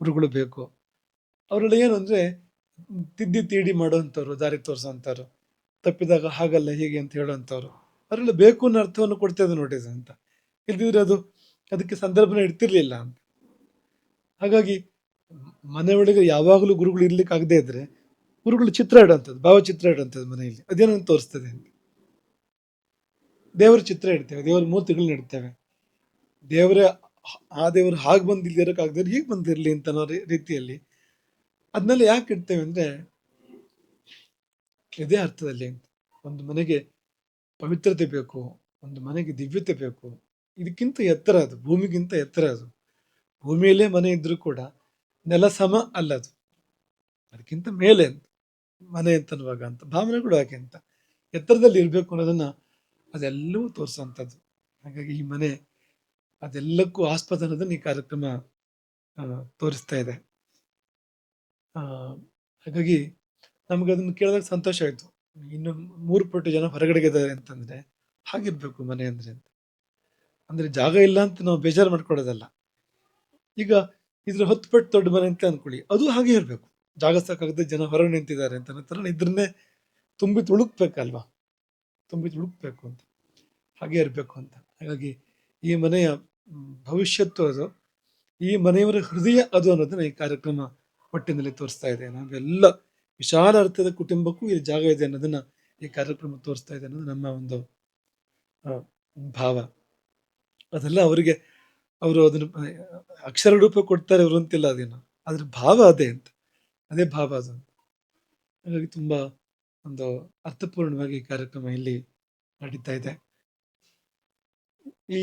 ಗುರುಗಳು ಬೇಕು. ಅವರೆಲ್ಲ ಏನು ಅಂದರೆ ತಿದ್ದಿ ತೀಡಿ ಮಾಡೋವಂಥವ್ರು ದಾರಿ ತೋರಿಸೋಂಥವ್ರು, ತಪ್ಪಿದಾಗ ಹಾಗಲ್ಲ ಹೀಗೆ ಅಂತ ಹೇಳೋವಂಥವ್ರು ಅವರೆಲ್ಲ ಬೇಕು ಅನ್ನೋ ಅರ್ಥವನ್ನು ಕೊಡ್ತಾಯಿದ್ದೆ ನೋಟಿಸ್ ಅಂತ. ಇಲ್ದಿದ್ರೆ ಅದು ಅದಕ್ಕೆ ಸಂದರ್ಭನ ಇಡ್ತಿರ್ಲಿಲ್ಲ ಅಂತ. ಹಾಗಾಗಿ ಮನೆ ಒಳಗೆ ಯಾವಾಗಲೂ ಗುರುಗಳು ಇರ್ಲಿಕ್ಕೆ ಆಗದೇ ಇದ್ರೆ ಗುರುಗಳು ಚಿತ್ರ ಇಡೋಂಥದ್ದು, ಭಾವಚಿತ್ರ ಇಡೋಂಥದ್ದು ಮನೆಯಲ್ಲಿ. ಅದೇನೋ ತೋರಿಸ್ತದೆ ಅಂತ. ದೇವರ ಚಿತ್ರ ಇಡ್ತೇವೆ, ದೇವರ ಮೂರ್ತಿಗಳನ್ನ ಇಡ್ತೇವೆ. ದೇವರ ಆ ದೇವರು ಹಾಗೆ ಬಂದು ಇಲ್ಲಿ ಇರೋಕ್ಕಾಗದ್ರೆ ಹೀಗೆ ಬಂದಿರಲಿ ಅಂತ ಅನ್ನೋ ರೀತಿಯಲ್ಲಿ. ಅದನ್ನೆಲ್ಲ ಯಾಕೆ ಇಡ್ತೇವೆ ಅಂದರೆ, ಇದೇ ಅರ್ಥದಲ್ಲಿ ಒಂದು ಮನೆಗೆ ಪವಿತ್ರತೆ ಬೇಕು, ಒಂದು ಮನೆಗೆ ದಿವ್ಯತೆ ಬೇಕು. ಇದಕ್ಕಿಂತ ಎತ್ತರ ಅದು, ಭೂಮಿಗಿಂತ ಎತ್ತರ ಅದು. ಭೂಮಿಯಲ್ಲೇ ಮನೆ ಇದ್ರೂ ಕೂಡ ನೆಲ ಸಮ ಅಲ್ಲ ಅದು ಅದಕ್ಕಿಂತ ಮೇಲೆ ಮನೆ ಅಂತನ್ನುವಾಗ ಅಂತ, ಭಾವನೆ ಕೂಡ ಹಾಗೆ ಅಂತ. ಎತ್ತರದಲ್ಲಿ ಇರಬೇಕು ಅನ್ನೋದನ್ನ ಅದೆಲ್ಲವೂ ತೋರಿಸೋಂಥದ್ದು. ಹಾಗಾಗಿ ಈ ಮನೆ ಅದೆಲ್ಲಕ್ಕೂ ಆಸ್ಪದ ಅನ್ನೋದನ್ನ ಈ ಕಾರ್ಯಕ್ರಮ ತೋರಿಸ್ತಾ ಇದೆ. ಹಾಗಾಗಿ ನಮ್ಗೆ ಅದನ್ನು ಕೇಳಿದಾಗ ಸಂತೋಷ ಆಯ್ತು. ಇನ್ನು ಮೂರು ಪಟ್ಟು ಜನ ಹೊರಗಡೆಗೆ ಇದ್ದಾರೆ ಅಂತಂದ್ರೆ ಹಾಗಿರ್ಬೇಕು ಮನೆ ಅಂದ್ರೆ ಅಂತ. ಅಂದ್ರೆ ಜಾಗ ಇಲ್ಲ ಅಂತ ನಾವು ಬೇಜಾರು ಮಾಡ್ಕೊಳ್ಳೋದಲ್ಲ. ಈಗ ಇದ್ರ ಹತ್ತು ಪಟ್ಟು ದೊಡ್ಡ ಮನೆ ಅಂತ ಅನ್ಕೊಳ್ಳಿ, ಅದು ಹಾಗೆ ಇರಬೇಕು. ಜಾಗ ಸಾಕಾಗದೆ ಜನ ಹೊರಗೆ ನಿಂತಿದ್ದಾರೆ ಅಂತ ನಂತರ ಇದ್ರನ್ನೇ ತುಂಬಿ ತುಳುಕ್ಬೇಕಲ್ವಾ? ತುಂಬಿ ತುಳುಕ್ಬೇಕು ಅಂತ. ಹಾಗೆ ಇರಬೇಕು ಅಂತ. ಹಾಗಾಗಿ ಈ ಮನೆಯ ಭವಿಷ್ಯತ್ತು ಅದು. ಈ ಮನೆಯವರ ಹೃದಯ ಅದು ಅನ್ನೋದನ್ನ ಈ ಕಾರ್ಯಕ್ರಮ ಪಟ್ಟಿನಲ್ಲಿ ತೋರಿಸ್ತಾ ಇದೆ. ನಾವೆಲ್ಲ ವಿಶಾಲ ಅರ್ಥದ ಕುಟುಂಬಕ್ಕೂ ಇಲ್ಲಿ ಜಾಗ ಇದೆ ಅನ್ನೋದನ್ನ ಈ ಕಾರ್ಯಕ್ರಮ ತೋರಿಸ್ತಾ ಇದೆ ಅನ್ನೋದು ನಮ್ಮ ಒಂದು ಭಾವ. ಅದೆಲ್ಲ ಅವರಿಗೆ, ಅವರು ಅದನ್ನು, ಅಕ್ಷರ ರೂಪ ಕೊಡ್ತಾರೆ ಅವರು ಅಂತಿಲ್ಲ ಅದೇನು. ಅದ್ರ ಭಾವ ಅದೇ ಅಂತ. ಅದೇ ಭಾವ ಅದು. ಹಾಗಾಗಿ ತುಂಬಾ ಒಂದು ಅರ್ಥಪೂರ್ಣವಾಗಿ ಕಾರ್ಯಕ್ರಮ ಇಲ್ಲಿ ನಡೀತಾ ಇದೆ. ಈ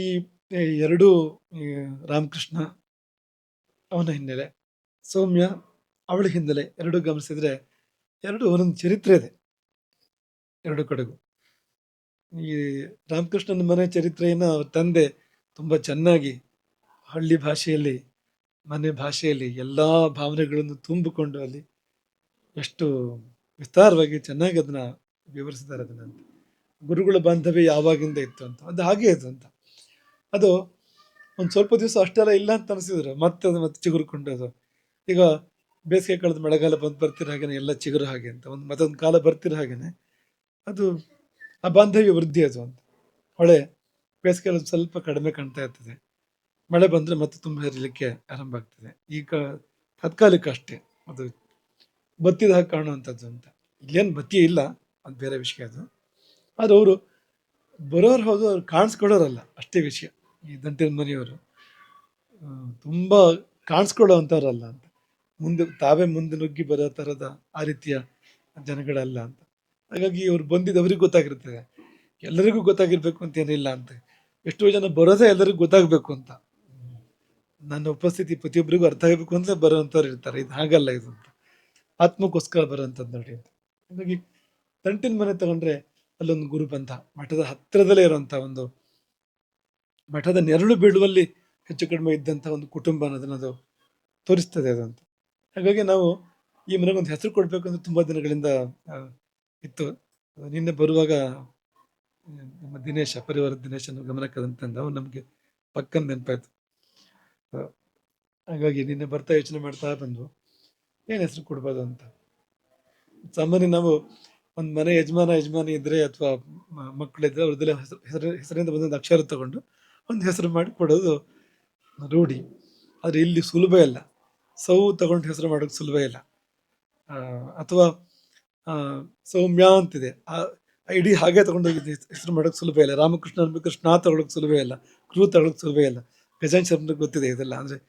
ಎರಡು ರಾಮಕೃಷ್ಣ ಅವನ ಹಿನ್ನೆಲೆ, ಸೌಮ್ಯ ಅವಳ ಹಿನ್ನೆಲೆ ಎರಡು ಗಮನಿಸಿದ್ರೆ ಎರಡು ಒಂದೊಂದು ಚರಿತ್ರೆ ಇದೆ. ಎರಡು ಕಡೆಗೂ. ಈ ರಾಮಕೃಷ್ಣನ ಮನೆ ಚರಿತ್ರೆಯನ್ನು ಅವ್ರ ತಂದೆ ತುಂಬಾ ಚೆನ್ನಾಗಿ ಹಳ್ಳಿ ಭಾಷೆಯಲ್ಲಿ, ಮನೆ ಭಾಷೆಯಲ್ಲಿ ಎಲ್ಲಾ ಭಾವನೆಗಳನ್ನು ತುಂಬಿಕೊಂಡು ಅಲ್ಲಿ ಎಷ್ಟು ವಿಸ್ತಾರವಾಗಿ ಚೆನ್ನಾಗಿ ಅದನ್ನ ವಿವರಿಸಿದ್ದಾರೆ ಅದನ್ನ. ಗುರುಗಳ ಬಾಂಧವ್ಯ ಯಾವಾಗಿಂದ ಇತ್ತು ಅಂತ. ಅದು ಹಾಗೆ ಇದು ಅಂತ. ಅದು ಒಂದು ಸ್ವಲ್ಪ ದಿವಸ ಅಷ್ಟೆಲ್ಲ ಇಲ್ಲ ಅಂತ ಅನಿಸಿದ್ರು. ಮತ್ತೆ ಅದು ಮತ್ತೆ ಚಿಗುರುಕೊಂಡು ಅದು ಈಗ ಬೇಸಿಗೆ ಕಾಲದ ಮಳೆಗಾಲ ಬಂದು ಬರ್ತಿರೋ ಹಾಗೇನೆ, ಎಲ್ಲ ಚಿಗುರು ಹಾಗೆ ಅಂತ. ಒಂದು ಮತ್ತೊಂದು ಕಾಲ ಬರ್ತಿರೋ ಹಾಗೇನೆ, ಅದು ಆ ಬಾಂಧವ್ಯ ವೃದ್ಧಿ ಅದು ಅಂತ. ಹೊಳೆ ಬೇಸಿಗೆಯಲ್ಲಿ ಸ್ವಲ್ಪ ಕಡಿಮೆ ಕಾಣ್ತಾ ಇರ್ತದೆ. ಮಳೆ ಬಂದ್ರೆ ಮತ್ತೆ ತುಂಬ ಹರಿಲಿಕ್ಕೆ ಆರಂಭ ಆಗ್ತದೆ. ಈಗ ತತ್ಕಾಲಿಕ ಅಷ್ಟೇ. ಅದು ಬತ್ತಿದ ಹಾಗೆ ಕಾಣುವಂಥದ್ದು ಅಂತ. ಇಲ್ಲೇನು ಬತ್ತಿ ಇಲ್ಲ, ಅದು ಬೇರೆ ವಿಷಯ ಅದು. ಆದರೆ ಅವರು ಬರೋರು ಹೌದು, ಅವ್ರು ಕಾಣಿಸ್ಕೊಳ್ಳೋರಲ್ಲ, ಅಷ್ಟೇ ವಿಷಯ. ಈ ದಂಟಿನ ಮನೆಯವರು ತುಂಬ ಕಾಣಿಸ್ಕೊಳ್ಳೋವಂಥವ್ರಲ್ಲ ಅಂತ. ಮುಂದೆ, ತಾವೇ ಮುಂದೆ ನುಗ್ಗಿ ಬರೋ ಥರದ ಆ ರೀತಿಯ ಜನಗಳಲ್ಲ ಅಂತ. ಹಾಗಾಗಿ ಇವ್ರು ಬಂದಿದ್ದವ್ರಿಗೆ ಗೊತ್ತಾಗಿರ್ತದೆ. ಎಲ್ಲರಿಗೂ ಗೊತ್ತಾಗಿರ್ಬೇಕು ಅಂತ ಏನಿಲ್ಲ ಅಂತ. ಎಷ್ಟೋ ಜನ ಬರೋದೇ ಎಲ್ಲರಿಗೂ ಗೊತ್ತಾಗಬೇಕು ಅಂತ. ನನ್ನ ಉಪಸ್ಥಿತಿ ಪ್ರತಿಯೊಬ್ಬರಿಗೂ ಅರ್ಥ ಆಗಬೇಕು ಅಂತ ಬರೋವಂಥವ್ರು ಇರ್ತಾರೆ. ಇದು ಹಾಗಲ್ಲ ಇದು ಅಂತ. ಆತ್ಮಕ್ಕೋಸ್ಕರ ಬರೋವಂಥದ್ದು ನೋಡಿ ಅಂತ. ಹಾಗಾಗಿ ತಂಟಿನ ಮನೆ ತಗೊಂಡ್ರೆ ಅಲ್ಲೊಂದು ಗುರು ಬಂಧ ಮಠದ ಹತ್ತಿರದಲ್ಲೇ ಇರುವಂತಹ ಒಂದು ಮಠದ ನೆರಳು ಬೀಳುವಲ್ಲಿ ಹೆಚ್ಚು ಕಡಿಮೆ ಇದ್ದಂಥ ಒಂದು ಕುಟುಂಬ ಅನ್ನೋದನ್ನ ಅದು ತೋರಿಸ್ತದೆ ಅದಂತ. ಹಾಗಾಗಿ ನಾವು ಈ ಮನೆಗೆ ಒಂದು ಹೆಸರು ಕೊಡ್ಬೇಕು ಅಂತ ತುಂಬಾ ದಿನಗಳಿಂದ ಇತ್ತು. ನಿನ್ನೆ ಬರುವಾಗ ನಮ್ಮ ದಿನೇಶ ಪರಿವಾರ ದಿನೇಶನ ಅದಂತಂದು ಅವ್ನು ನಮಗೆ ಪಕ್ಕನ ನೆನಪಾಯ್ತು. ಹಾಗಾಗಿ ನಿನ್ನೆ ಬರ್ತಾ ಯೋಚನೆ ಮಾಡ್ತಾ ಬಂದ್ವು. ಏನ್ ಹೆಸರು ಕೊಡ್ಬೋದು ಅಂತ? ಸಾಮಾನ್ಯ ನಾವು ಒಂದು ಮನೆ ಯಜಮಾನ, ಯಜಮಾನಿ ಇದ್ದರೆ ಅಥವಾ ಮಕ್ಕಳಿದ್ರೆ ಅವ್ರದ್ದೆಲ್ಲ ಹೆಸರು ಹೆಸರು, ಹೆಸರಿಂದ ಬಂದೊಂದು ಅಕ್ಷರ ತಗೊಂಡು ಒಂದು ಹೆಸರು ಮಾಡಿ ಕೊಡೋದು ರೂಢಿ. ಆದರೆ ಇಲ್ಲಿ ಸುಲಭ ಇಲ್ಲ. ಸೌ ತಗೊಂಡು ಹೆಸರು ಮಾಡೋಕ್ಕೆ ಸುಲಭ ಇಲ್ಲ. ಅಥವಾ ಸೌಮ್ಯ ಅಂತಿದೆ. ಆ ಇಡೀ ಹಾಗೆ ತಗೊಂಡು ಹೆಸರು ಮಾಡೋಕ್ಕೆ ಸುಲಭ ಇಲ್ಲ. ರಾಮಕೃಷ್ಣ ಕೃಷ್ಣ ತಗೊಳಕ್ ಸುಲಭ ಇಲ್ಲ. ಕ್ರೂ ತಗೊಳಕ್ ಸುಲಭ ಇಲ್ಲ. ಗಜಾನ್ ಶರ್ಮನಿಗೆ ಗೊತ್ತಿದೆ ಇದೆಲ್ಲ. ಅಂದ್ರೆ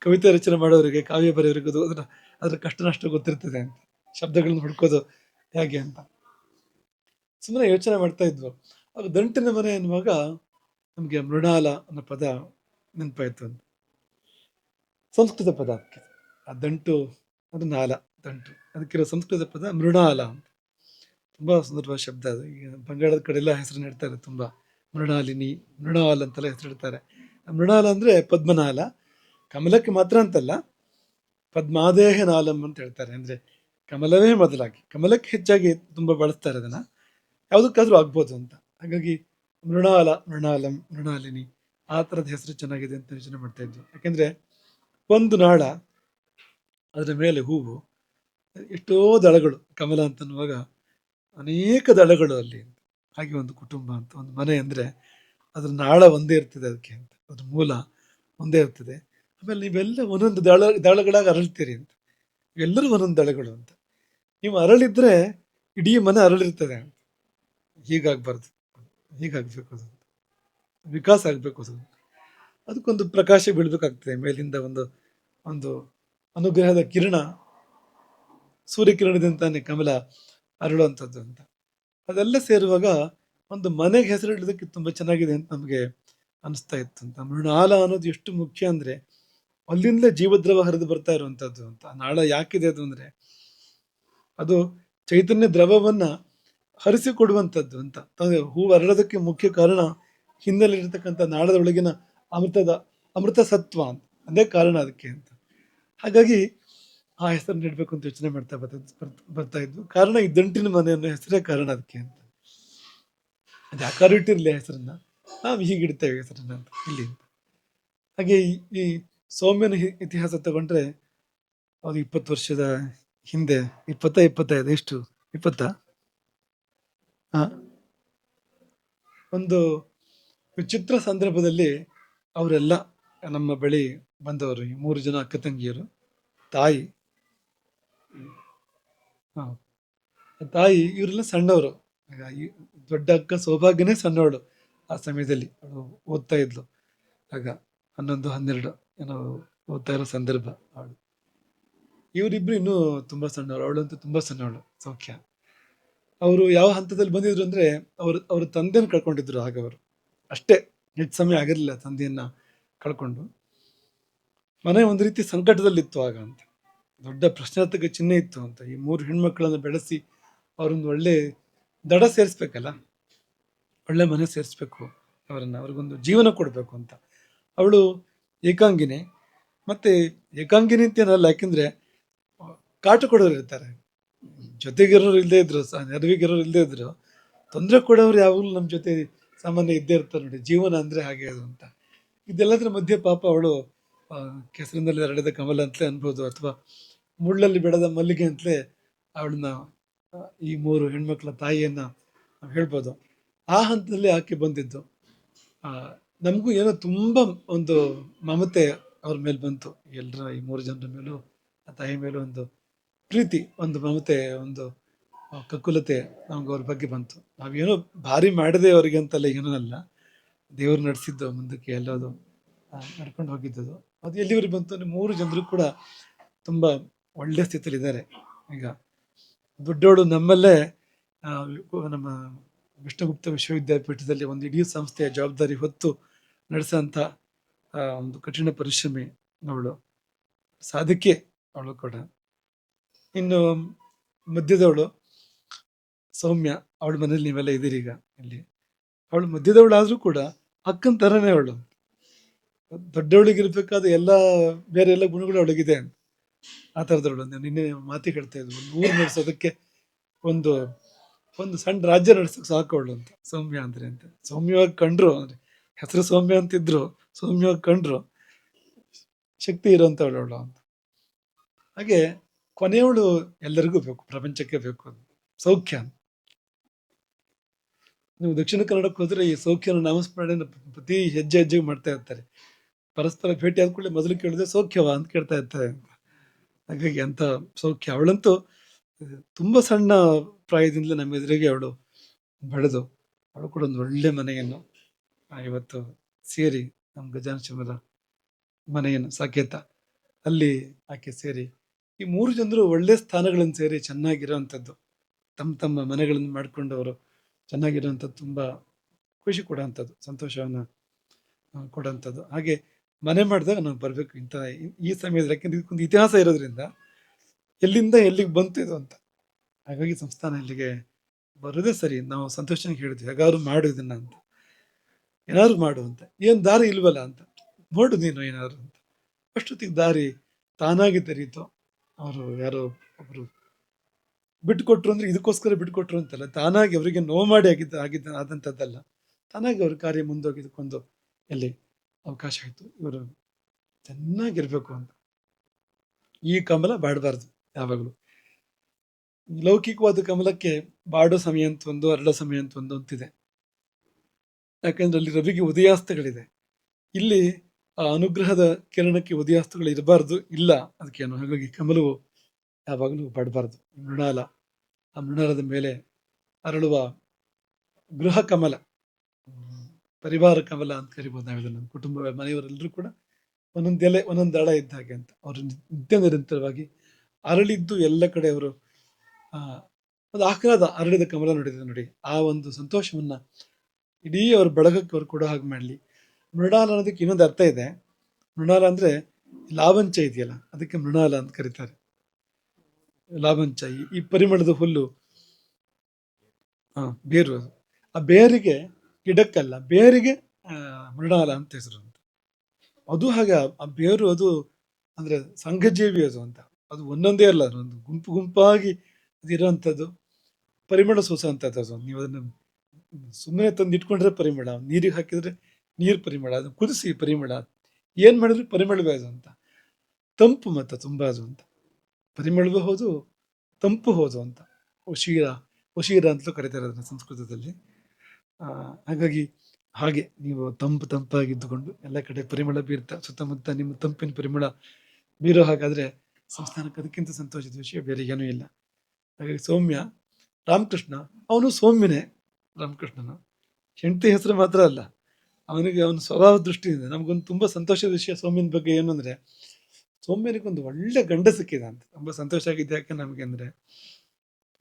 ಕವಿತೆ ರಚನೆ ಮಾಡೋರಿಗೆ ಕಾವ್ಯ ಬರೆಯೋರಿಗೆ ಅದರ ಅದರ ಕಷ್ಟ ನಷ್ಟ ಗೊತ್ತಿರ್ತದೆ ಅಂತ. ಶಬ್ದಗಳನ್ನು ಹುಡ್ಕೋದು ಹೇಗೆ ಅಂತ. ಸುಮ್ಮನೆ ಯೋಚನೆ ಮಾಡ್ತಾ ಇದ್ವು. ಆಗ ದಂಟಿನ ಮನೆ ಎನ್ನುವಾಗ ನಮಗೆ ಮೃಣಾಲ ಅನ್ನೋ ಪದ ನೆನಪಾಯ್ತು ಅಂತ. ಸಂಸ್ಕೃತ ಪದ ಅದಕ್ಕೆ. ಆ ದಂಟು ಅದು ನಾಲ ದಂಟು. ಅದಕ್ಕಿರೋ ಸಂಸ್ಕೃತ ಪದ ಮೃಣಾಲ ಅಂತ. ತುಂಬಾ ಸುಂದರವಾದ ಶಬ್ದ ಅದು. ಈಗ ಬಂಗಾಳದ ಕಡೆ ಎಲ್ಲ ಹೆಸರು ನೀಡ್ತಾರೆ ತುಂಬಾ. ಮೃಣಾಲಿನಿ, ಮೃಣಾಲ್ ಅಂತೆಲ್ಲ ಹೆಸರಿಡ್ತಾರೆ. ಮೃಣಾಲ ಅಂದ್ರೆ ಪದ್ಮನಾಲ ಕಮಲಕ್ಕೆ ಮಾತ್ರ ಅಂತಲ್ಲ, ಪದ್ಮಾದೇಹ ನಾಲಂ ಅಂತ ಹೇಳ್ತಾರೆ. ಅಂದ್ರೆ ಕಮಲವೇ ಮೊದಲಾಗಿ, ಕಮಲಕ್ಕೆ ಹೆಚ್ಚಾಗಿ ತುಂಬಾ ಬಳಸ್ತಾರೆ ಅದನ್ನ. ಯಾವುದಕ್ಕಾದರೂ ಆಗ್ಬೋದು ಅಂತ. ಹಾಗಾಗಿ ಮೃಣಾಲ, ಮೃಣಾಲಂ, ಮೃಣಾಲಿನಿ, ಆ ಥರದ ಹೆಸರು ಚೆನ್ನಾಗಿದೆ ಅಂತ ಯೋಚನೆ ಮಾಡ್ತಾ ಇದ್ವಿ. ಯಾಕೆಂದರೆ ಒಂದು ನಾಳ, ಅದರ ಮೇಲೆ ಹೂವು, ಎಷ್ಟೋ ದಳಗಳು, ಕಮಲ ಅಂತನ್ನುವಾಗ ಅನೇಕ ದಳಗಳು ಅಲ್ಲಿ ಹಾಗೆ ಒಂದು ಕುಟುಂಬ ಅಂತ, ಒಂದು ಮನೆ ಅಂದ್ರೆ ಅದರ ನಾಳ ಒಂದೇ ಇರ್ತದೆ ಅದಕ್ಕೆ ಅಂತ. ಅದ್ರ ಮೂಲ ಒಂದೇ ಇರ್ತದೆ. ಆಮೇಲೆ ನೀವೆಲ್ಲ ಒಂದೊಂದು ದಳ, ದಳಗಳಾಗಿ ಅರಳ್ತೀರಿ ಅಂತ. ಎಲ್ಲರೂ ಒಂದೊಂದು ದಳಗಳು ಅಂತ. ನೀವು ಅರಳಿದ್ರೆ ಇಡೀ ಮನೆ ಅರಳಿರ್ತದೆ ಅಂತ. ಹೀಗಾಗಬಾರ್ದು ಹೀಗಾಗ್ಬೇಕು ಅದು ವಿಕಾಸ ಆಗಬೇಕು ಅದು. ಅದಕ್ಕೊಂದು ಪ್ರಕಾಶ ಬೀಳಬೇಕಾಗ್ತದೆ. ಮೇಲಿಂದ ಒಂದು ಒಂದು ಅನುಗ್ರಹದ ಕಿರಣ, ಸೂರ್ಯಕಿರಣದಿಂದಾನೆ ಕಮಲ ಅರಳುವಂಥದ್ದು ಅಂತ. ಅದೆಲ್ಲ ಸೇರುವಾಗ ಒಂದು ಮನೆಗೆ ಹೆಸರಿಡೋದಕ್ಕೆ ತುಂಬ ಚೆನ್ನಾಗಿದೆ ಅಂತ ನಮಗೆ ಅನಿಸ್ತಾ ಇತ್ತು ಅಂತ. ಮೃಣಾಲ ಅನ್ನೋದು ಎಷ್ಟು ಮುಖ್ಯ ಅಂದ್ರೆ ಅಲ್ಲಿಂದಲೇ ಜೀವದ್ರವ ಹರಿದು ಬರ್ತಾ ಇರುವಂತದ್ದು ಅಂತ. ನಾಳ ಯಾಕಿದೆ ಅದು ಅಂದರೆ, ಅದು ಚೈತನ್ಯ ದ್ರವವನ್ನ ಹರಿಸಿಕೊಡುವಂಥದ್ದು ಅಂತ. ಹೂವು ಅರಳೋದಕ್ಕೆ ಮುಖ್ಯ ಕಾರಣ ಹಿನ್ನೆಲೆ ಇರತಕ್ಕಂಥ ನಾಳದ ಒಳಗಿನ ಅಮೃತದ ಅಮೃತ ಸತ್ವ ಅಂತ. ಅದೇ ಕಾರಣ ಅದಕ್ಕೆ ಅಂತ. ಹಾಗಾಗಿ ಆ ಹೆಸರನ್ನ ಇಡಬೇಕು ಅಂತ ಯೋಚನೆ ಮಾಡ್ತಾ ಬರ್ತಾ, ಬರ್ತಾ- ಇದ್ವು. ಕಾರಣ ಈ ದಂಟಿನ ಮನೆ ಅನ್ನೋ ಹೆಸರೇ ಕಾರಣ ಅದಕ್ಕೆ ಅಂತ. ಅದು ಯಾಕಾರು ಇಟ್ಟಿರ್ಲಿ ಹೆಸರನ್ನ. ನಾವು ಹೀಗಿಡ್ತೇವೆ ಹೆಸರನ್ನ ಅಂತ. ಇಲ್ಲಿ ಹಾಗೆ ಈ ಸೌಮ್ಯನ ಇತಿಹಾಸ ತಗೊಂಡ್ರೆ ಅದು ಇಪ್ಪತ್ತು ವರ್ಷದ ಹಿಂದೆ, ಇಪ್ಪತ್ತ, ಇಪ್ಪತ್ತೈದು, ಎಷ್ಟು? ಇಪ್ಪತ್ತ? ಒಂದು ವಿಚಿತ್ರ ಸಂದರ್ಭದಲ್ಲಿ ಅವರೆಲ್ಲ ನಮ್ಮ ಬಳಿ ಬಂದವರು ಮೂರು ಜನ ಅಕ್ಕ ತಂಗಿಯರು, ತಾಯಿ. ಹಾ ತಾಯಿ ಇವರೆಲ್ಲ ಸಣ್ಣವರು. ದೊಡ್ಡ ಅಕ್ಕ ಸೌಭಾಗ್ಯನೇ ಸಣ್ಣವಳು ಆ ಸಮಯದಲ್ಲಿ. ಅವಳು ಓದ್ತಾ ಇದ್ಲು. ಆಗ ಹನ್ನೊಂದು, ಹನ್ನೆರಡು. ಏನೋ ಓದ್ತಾ ಇರೋ ಸಂದರ್ಭ ಅವಳು. ಇವರಿಬ್ರು ಇನ್ನೂ ತುಂಬಾ ಸಣ್ಣವರು, ಅವಳಂತೂ ತುಂಬಾ ಸಣ್ಣವಳು, ಸೌಖ್ಯ. ಅವರು ಯಾವ ಹಂತದಲ್ಲಿ ಬಂದಿದ್ರು ಅಂದ್ರೆ ಅವರು, ಅವ್ರ ತಂದೆನ ಕಳ್ಕೊಂಡಿದ್ರು ಆಗ ಅವರು ಅಷ್ಟೇ, ಹೆಚ್ಚು ಸಮಯ ಆಗಿರಲಿಲ್ಲ ತಂದೆಯನ್ನ ಕಳ್ಕೊಂಡು. ಮನೆ ಒಂದು ರೀತಿ ಸಂಕಟದಲ್ಲಿತ್ತು ಆಗ ಅಂತ. ದೊಡ್ಡ ಪ್ರಶ್ನಾರ್ಥಕ ಚಿಹ್ನೆ ಇತ್ತು ಅಂತ. ಈ ಮೂರು ಹೆಣ್ಮಕ್ಳನ್ನ ಬೆಳೆಸಿ ಅವ್ರೊಂದು ಒಳ್ಳೆ ದಡ ಸೇರಿಸ್ಬೇಕಲ್ಲ? ಒಳ್ಳೆ ಮನೆ ಸೇರಿಸ್ಬೇಕು ಅವರನ್ನು, ಅವ್ರಿಗೊಂದು ಜೀವನ ಕೊಡಬೇಕು ಅಂತ. ಅವಳು ಏಕಾಂಗಿನಿ. ಮತ್ತೆ ಏಕಾಂಗಿನಿ ಅಂತೇನಲ್ಲ ಯಾಕೆಂದ್ರೆ ಕಾಟ ಕೊಡೋರು ಇರ್ತಾರೆ. ಜೊತೆಗಿರೋರು ಇಲ್ಲದೇ ಇದ್ರು ಸಹ, ನೆರವಿಗಿರೋರು ಇಲ್ಲದೇ ಇದ್ರು. ತೊಂದರೆ ಕೊಡೋರು ಯಾವಾಗಲೂ ನಮ್ಮ ಜೊತೆ ಸಾಮಾನ್ಯ ಇದ್ದೇ ಇರ್ತಾರೆ ನೋಡಿ, ಜೀವನ ಅಂದ್ರೆ ಹಾಗೆ ಅದು ಅಂತ. ಇದೆಲ್ಲದರ ಮಧ್ಯೆ ಪಾಪ ಅವಳು ಕೆಸರಿನಲ್ಲಿ ಹರಡಿದ ಕಮಲ ಅಂತಲೇ ಅನ್ಬೋದು, ಅಥವಾ ಮುಳ್ಳಲ್ಲಿ ಬೆಳೆದ ಮಲ್ಲಿಗೆ ಅಂತಲೇ ಅವಳನ್ನ ಈ ಮೂರು ಹೆಣ್ಮಕ್ಳ ತಾಯಿಯನ್ನ ಹೇಳ್ಬೋದು. ಆ ಹಂತದಲ್ಲಿ ಆಕೆ ಬಂದಿದ್ದು. ನಮಗೂ ಏನೋ ತುಂಬ ಒಂದು ಮಮತೆ ಅವ್ರ ಮೇಲೆ ಬಂತು. ಎಲ್ಲರ ಈ ಮೂರು ಜನರ ಮೇಲೂ, ಆ ತಾಯಿ ಮೇಲೂ ಒಂದು ಪ್ರೀತಿ, ಒಂದು ಮಮತೆ, ಒಂದು ಕಕುಲತೆ ನಮ್ಗೆ ಅವ್ರ ಬಗ್ಗೆ ಬಂತು. ನಾವೇನೋ ಭಾರಿ ಮಾಡಿದೆ ಅವರಿಗೆ ಅಂತಲ್ಲ ಏನೂ ಅಲ್ಲ. ದೇವ್ರು ನಡೆಸಿದ್ದು ಮುಂದಕ್ಕೆ ಎಲ್ಲದು ನಡ್ಕೊಂಡು ಹೋಗಿದ್ದದು. ಅದು ಎಲ್ಲಿವರೆಗೆ ಬಂತು ಅಂದರೆ ಮೂರು ಜನರು ಕೂಡ ತುಂಬ ಒಳ್ಳೆ ಸ್ಥಿತಿಯಲ್ಲಿ ಇದ್ದಾರೆ ಈಗ ದೊಡ್ಡೋಳು ನಮ್ಮಲ್ಲೇ ನಮ್ಮ ವಿಷ್ಣುಗುಪ್ತ ವಿಶ್ವವಿದ್ಯಾಪೀಠದಲ್ಲಿ ಒಂದು ಇಡೀ ಸಂಸ್ಥೆಯ ಜವಾಬ್ದಾರಿ ಹೊತ್ತು ನಡೆಸೋಂಥ ಒಂದು ಕಠಿಣ ಪರಿಶ್ರಮಿ ಅವಳು. ಸಾಧಕ್ಕೆ ಅವಳು ಕೂಡ. ಇನ್ನು ಮಧ್ಯದವಳು ಸೌಮ್ಯ. ಅವಳ ಮನೇಲಿ ನೀವೆಲ್ಲ ಇದ್ದೀರಿ ಈಗ ಇಲ್ಲಿ. ಅವಳು ಮಧ್ಯದವಳಾದರೂ ಕೂಡ ಅಕ್ಕನ ಥರನೇ ಅವಳು. ದೊಡ್ಡವಳಿಗಿರ್ಬೇಕಾದ ಎಲ್ಲ, ಬೇರೆ ಎಲ್ಲ ಗುಣಗಳು ಅವಳಿಗಿದೆ. ಆ ಥರದವಳು. ನಾನು ನಿನ್ನೆ ಮಾತಿ ಹೇಳ್ತಾ ಇದ್ವಿ ಒಂದು ಊರು ನಡೆಸೋದಕ್ಕೆ ಒಂದು ಒಂದು ಸಣ್ಣ ರಾಜ್ಯ ನಡೆಸೋಕೆ ಸಾಕು ಅವಳು ಅಂತ. ಸೌಮ್ಯ ಅಂದ್ರೆ ಅಂತ. ಸೌಮ್ಯವಾಗಿ ಕಂಡ್ರು ಅಂದ್ರೆ ಹೆಸರು ಸೌಮ್ಯ ಅಂತಿದ್ರು, ಸೌಮ್ಯ ಕಂಡ್ರು, ಶಕ್ತಿ ಇರೋಂಥವಳು ಅವಳು ಅಂತ. ಹಾಗೆ ಕೊನೆಯವಳು ಎಲ್ಲರಿಗೂ ಬೇಕು, ಪ್ರಪಂಚಕ್ಕೆ ಬೇಕು ಅದು ಸೌಖ್ಯ ನೀವು ದಕ್ಷಿಣ ಕನ್ನಡಕ್ಕೆ ಹೋದ್ರೆ ಈ ಸೌಖ್ಯನ ನಾಮಸ್ಮರಣೆ ಪ್ರತಿ ಹೆಜ್ಜೆ ಹೆಜ್ಜೆಗೆ ಮಾಡ್ತಾ ಇರ್ತಾರೆ. ಪರಸ್ಪರ ಭೇಟಿ ಆದ ಕೂಡಲೇ ಮೊದಲು ಕೇಳಿದ್ರೆ ಸೌಖ್ಯವಾ ಅಂತ ಕೇಳ್ತಾ ಇರ್ತಾರೆ. ಹಾಗಾಗಿ ಅಂತ ಸೌಖ್ಯ. ಅವಳಂತೂ, ತುಂಬ ಸಣ್ಣ ಪ್ರಾಯದಿಂದಲೇ ನಮ್ಮ ಎದುರಿಗೆ ಅವಳು ಬೆಳೆದು, ಅವಳು ಕೂಡ ಒಂದು ಒಳ್ಳೆ ಮನೆಯನ್ನು ಇವತ್ತು ಸೇರಿ ನಮ್ಮ ಗಜಾನ ಶಿವರ ಮನೆಯನ್ನು ಸಾಕೇತ, ಅಲ್ಲಿ ಆಕೆ ಸೇರಿ ಈ ಮೂರು ಜನರು ಒಳ್ಳೆ ಸ್ಥಾನಗಳನ್ನು ಸೇರಿ ಚೆನ್ನಾಗಿರೋವಂಥದ್ದು, ತಮ್ಮ ತಮ್ಮ ಮನೆಗಳನ್ನು ಮಾಡಿಕೊಂಡವರು ಚೆನ್ನಾಗಿರೋವಂಥದ್ದು ತುಂಬ ಖುಷಿ ಕೊಡೋವಂಥದ್ದು, ಸಂತೋಷವನ್ನು ಕೊಡೋವಂಥದ್ದು. ಹಾಗೆ ಮನೆ ಮಾಡಿದಾಗ ನಾವು ಬರಬೇಕು. ಇಂಥ ಈ- ಸಮಯದಲ್ಲಿ ಯಾಕೆಂದ್ರೆ ಇದಕ್ಕೊಂದು ಇತಿಹಾಸ ಇರೋದ್ರಿಂದ ಎಲ್ಲಿಂದ ಎಲ್ಲಿಗೆ ಬಂತು ಇದು ಅಂತ. ಹಾಗಾಗಿ ಸಂಸ್ಥಾನ ಇಲ್ಲಿಗೆ ಬರೋದೇ ಸರಿ. ನಾವು ಸಂತೋಷನಿಗೆ ಹೇಳಿದ್ವಿ. ಹೇಗಾದ್ರು ಮಾಡು ಅಂತ. ಏನಾದ್ರು ಮಾಡು ಅಂತ ಏನು ದಾರಿ ಇಲ್ವಲ್ಲ ಅಂತ. ನೋಡು ನೀನು ಏನಾದ್ರು ಅಂತ. ಅಷ್ಟೊತ್ತಿಗೆ ದಾರಿ ತಾನಾಗಿ ತೆರೀತು. ಅವರು ಯಾರೋ ಒಬ್ರು ಬಿಟ್ಕೊಟ್ರು ಅಂದ್ರೆ ಇದಕ್ಕೋಸ್ಕರ ಬಿಟ್ಕೊಟ್ರು ಅಂತಲ್ಲ. ತಾನಾಗಿ ಅವರಿಗೆ ನೋವು ಮಾಡಿ ಆಗಿದ್ದ ಆಗಿದ್ದ ಆದಂಥದ್ದಲ್ಲ ತಾನಾಗಿ ಅವ್ರ ಕಾರ್ಯ ಮುಂದೋಗಿದ್ಕೊಂಡು ಎಲ್ಲಿ ಅವಕಾಶ ಆಯಿತು. ಇವರು ಚೆನ್ನಾಗಿರ್ಬೇಕು ಅಂತ. ಈ ಕಮಲ ಬಾಡಬಾರ್ದು ಯಾವಾಗಲೂ. ಲೌಕಿಕವಾದ ಕಮಲಕ್ಕೆ ಬಾಡೋ ಸಮಯ ಅಂತ ಒಂದು ಅರಳೋ ಸಮಯ ಅಂತ ಒಂದು ಅಂತಿದೆ. ಯಾಕಂದ್ರೆ ಅಲ್ಲಿ ರವಿಗೆ ಉದಯಾಸ್ತಗಳಿದೆ. ಇಲ್ಲಿ ಆ ಅನುಗ್ರಹದ ಕಿರಣಕ್ಕೆ ಉದಯಾಸ್ತಗಳು ಇರಬಾರ್ದು, ಇಲ್ಲ. ಅದಕ್ಕೇನು ಹಾಗಾಗಿ ಕಮಲವು ಯಾವಾಗಲೂ ಬಾಡಬಾರ್ದು. ಮೃಣಾಲ, ಆ ಮೃಣಾಲದ ಮೇಲೆ ಅರಳುವ ಗೃಹ ಕಮಲ, ಪರಿವಾರ ಕಮಲ ಅಂತ ಕರಿಬೋದು ನಾವು ನಮ್ಮ ಕುಟುಂಬ, ಮನೆಯವರೆಲ್ಲರೂ ಕೂಡ ಒಂದೊಂದು ಎಲೆ, ಒಂದೊಂದು ದಳ ಇದ್ದ ಹಾಗೆ ಅಂತ. ಅವರು ನಿತ್ಯ ನಿರಂತರವಾಗಿ ಅರಳಿದ್ದು ಎಲ್ಲ ಕಡೆ ಅವರು ಒಂದು ಆಹ್ಲಾದ ಅರಳಿದ ಕಮಲ ನೋಡಿದೆ ನೋಡಿ. ಆ ಒಂದು ಸಂತೋಷವನ್ನ ಇಡೀ ಅವ್ರ ಬಳಗಕ್ಕೆ ಅವ್ರು ಕೊಡೋ ಹಾಗೆ ಮಾಡಲಿ. ಮೃಣಾಲ ಅನ್ನೋದಕ್ಕೆ ಇನ್ನೊಂದು ಅರ್ಥ ಇದೆ. ಮೃಣಾಲ ಅಂದ್ರೆ ಲಾವಂಚ ಇದೆಯಲ್ಲ, ಅದಕ್ಕೆ ಮೃಣಾಲ ಅಂತ ಕರೀತಾರೆ. ಲಾವಂಚ ಈ- ಪರಿಮಳದ ಹುಲ್ಲು. ಹಾಂ, ಬೇರು ಅದು. ಆ ಬೇರಿಗೆ ಗಿಡಕ್ಕಲ್ಲ, ಬೇರಿಗೆ ಮೃಣಾಲ ಅಂತ ಹೆಸರು ಅಂತ. ಅದು ಹಾಗೆ, ಆ- ಬೇರು ಅದು ಅಂದ್ರೆ ಸಂಘಜೀವಿ ಅದು ಅಂತ. ಅದು ಒಂದೊಂದೇ ಅಲ್ಲ ಅದು ಒಂದು ಗುಂಪು ಗುಂಪಾಗಿ ಇರೋವಂಥದ್ದು ಪರಿಮಳ ಸೂಸುವಂಥದ್ದು ಅದು. ನೀವು ಅದನ್ನು ಸುಮ್ಮನೆ ತಂದು ಇಟ್ಕೊಂಡ್ರೆ ಪರಿಮಳ, ನೀರಿಗೆ ಹಾಕಿದ್ರೆ ನೀರು ಪರಿಮಳ, ಅದು ಕುದಿಸಿ ಪರಿಮಳ, ಏನು ಮಾಡಿದ್ರು ಪರಿಮಳವೇ ಅದು ಅಂತ. ತಂಪು ಮತ್ತು ತುಂಬ ಅದು ಅಂತ. ಪರಿಮಳವೂ ಹೌದು, ತಂಪು ಹೌದು ಅಂತ. ಉಶೀರ ಉಶೀರ ಅಂತಲೂ ಕರೀತಾರೆ ಅದನ್ನು ಸಂಸ್ಕೃತದಲ್ಲಿ. ಹಾಗಾಗಿ ಹಾಗೆ ನೀವು ತಂಪು ತಂಪಾಗಿದ್ದುಕೊಂಡು ಎಲ್ಲ ಕಡೆ ಪರಿಮಳ ಬೀರ್ತಾ, ಸುತ್ತಮುತ್ತ ನಿಮ್ಮ ತಂಪಿನ ಪರಿಮಳ ಬೀರೋ ಹಾಗಾದ್ರೆ ಸಂಸ್ಥಾನಕ್ಕೆ ಅದಕ್ಕಿಂತ ಸಂತೋಷದ ವಿಷಯ ಬೇರೆ ಏನೂ ಇಲ್ಲ. ಹಾಗಾಗಿ ಸೌಮ್ಯ, ರಾಮಕೃಷ್ಣ, ಅವನು ಸೌಮ್ಯನೇ. ರಾಮಕೃಷ್ಣನು. ಹೆಂಡತಿ ಹೆಸರು ಮಾತ್ರ ಅಲ್ಲ, ಅವನಿಗೆ ಅವನ ಸ್ವಭಾವ ದೃಷ್ಟಿಯಿಂದ ನಮಗೊಂದು ತುಂಬ ಸಂತೋಷದ ವಿಷಯ ಸೌಮ್ಯನ ಬಗ್ಗೆ ಏನು ಅಂದರೆ, ಸೌಮ್ಯನಿಗೊಂದು ಒಳ್ಳೆ ಗಂಡ ಸಿಕ್ಕಿದೆ ಅಂತ. ತುಂಬ ಸಂತೋಷ ಆಗಿದೆ ಯಾಕೆ ನಮಗೆ ಅಂದರೆ,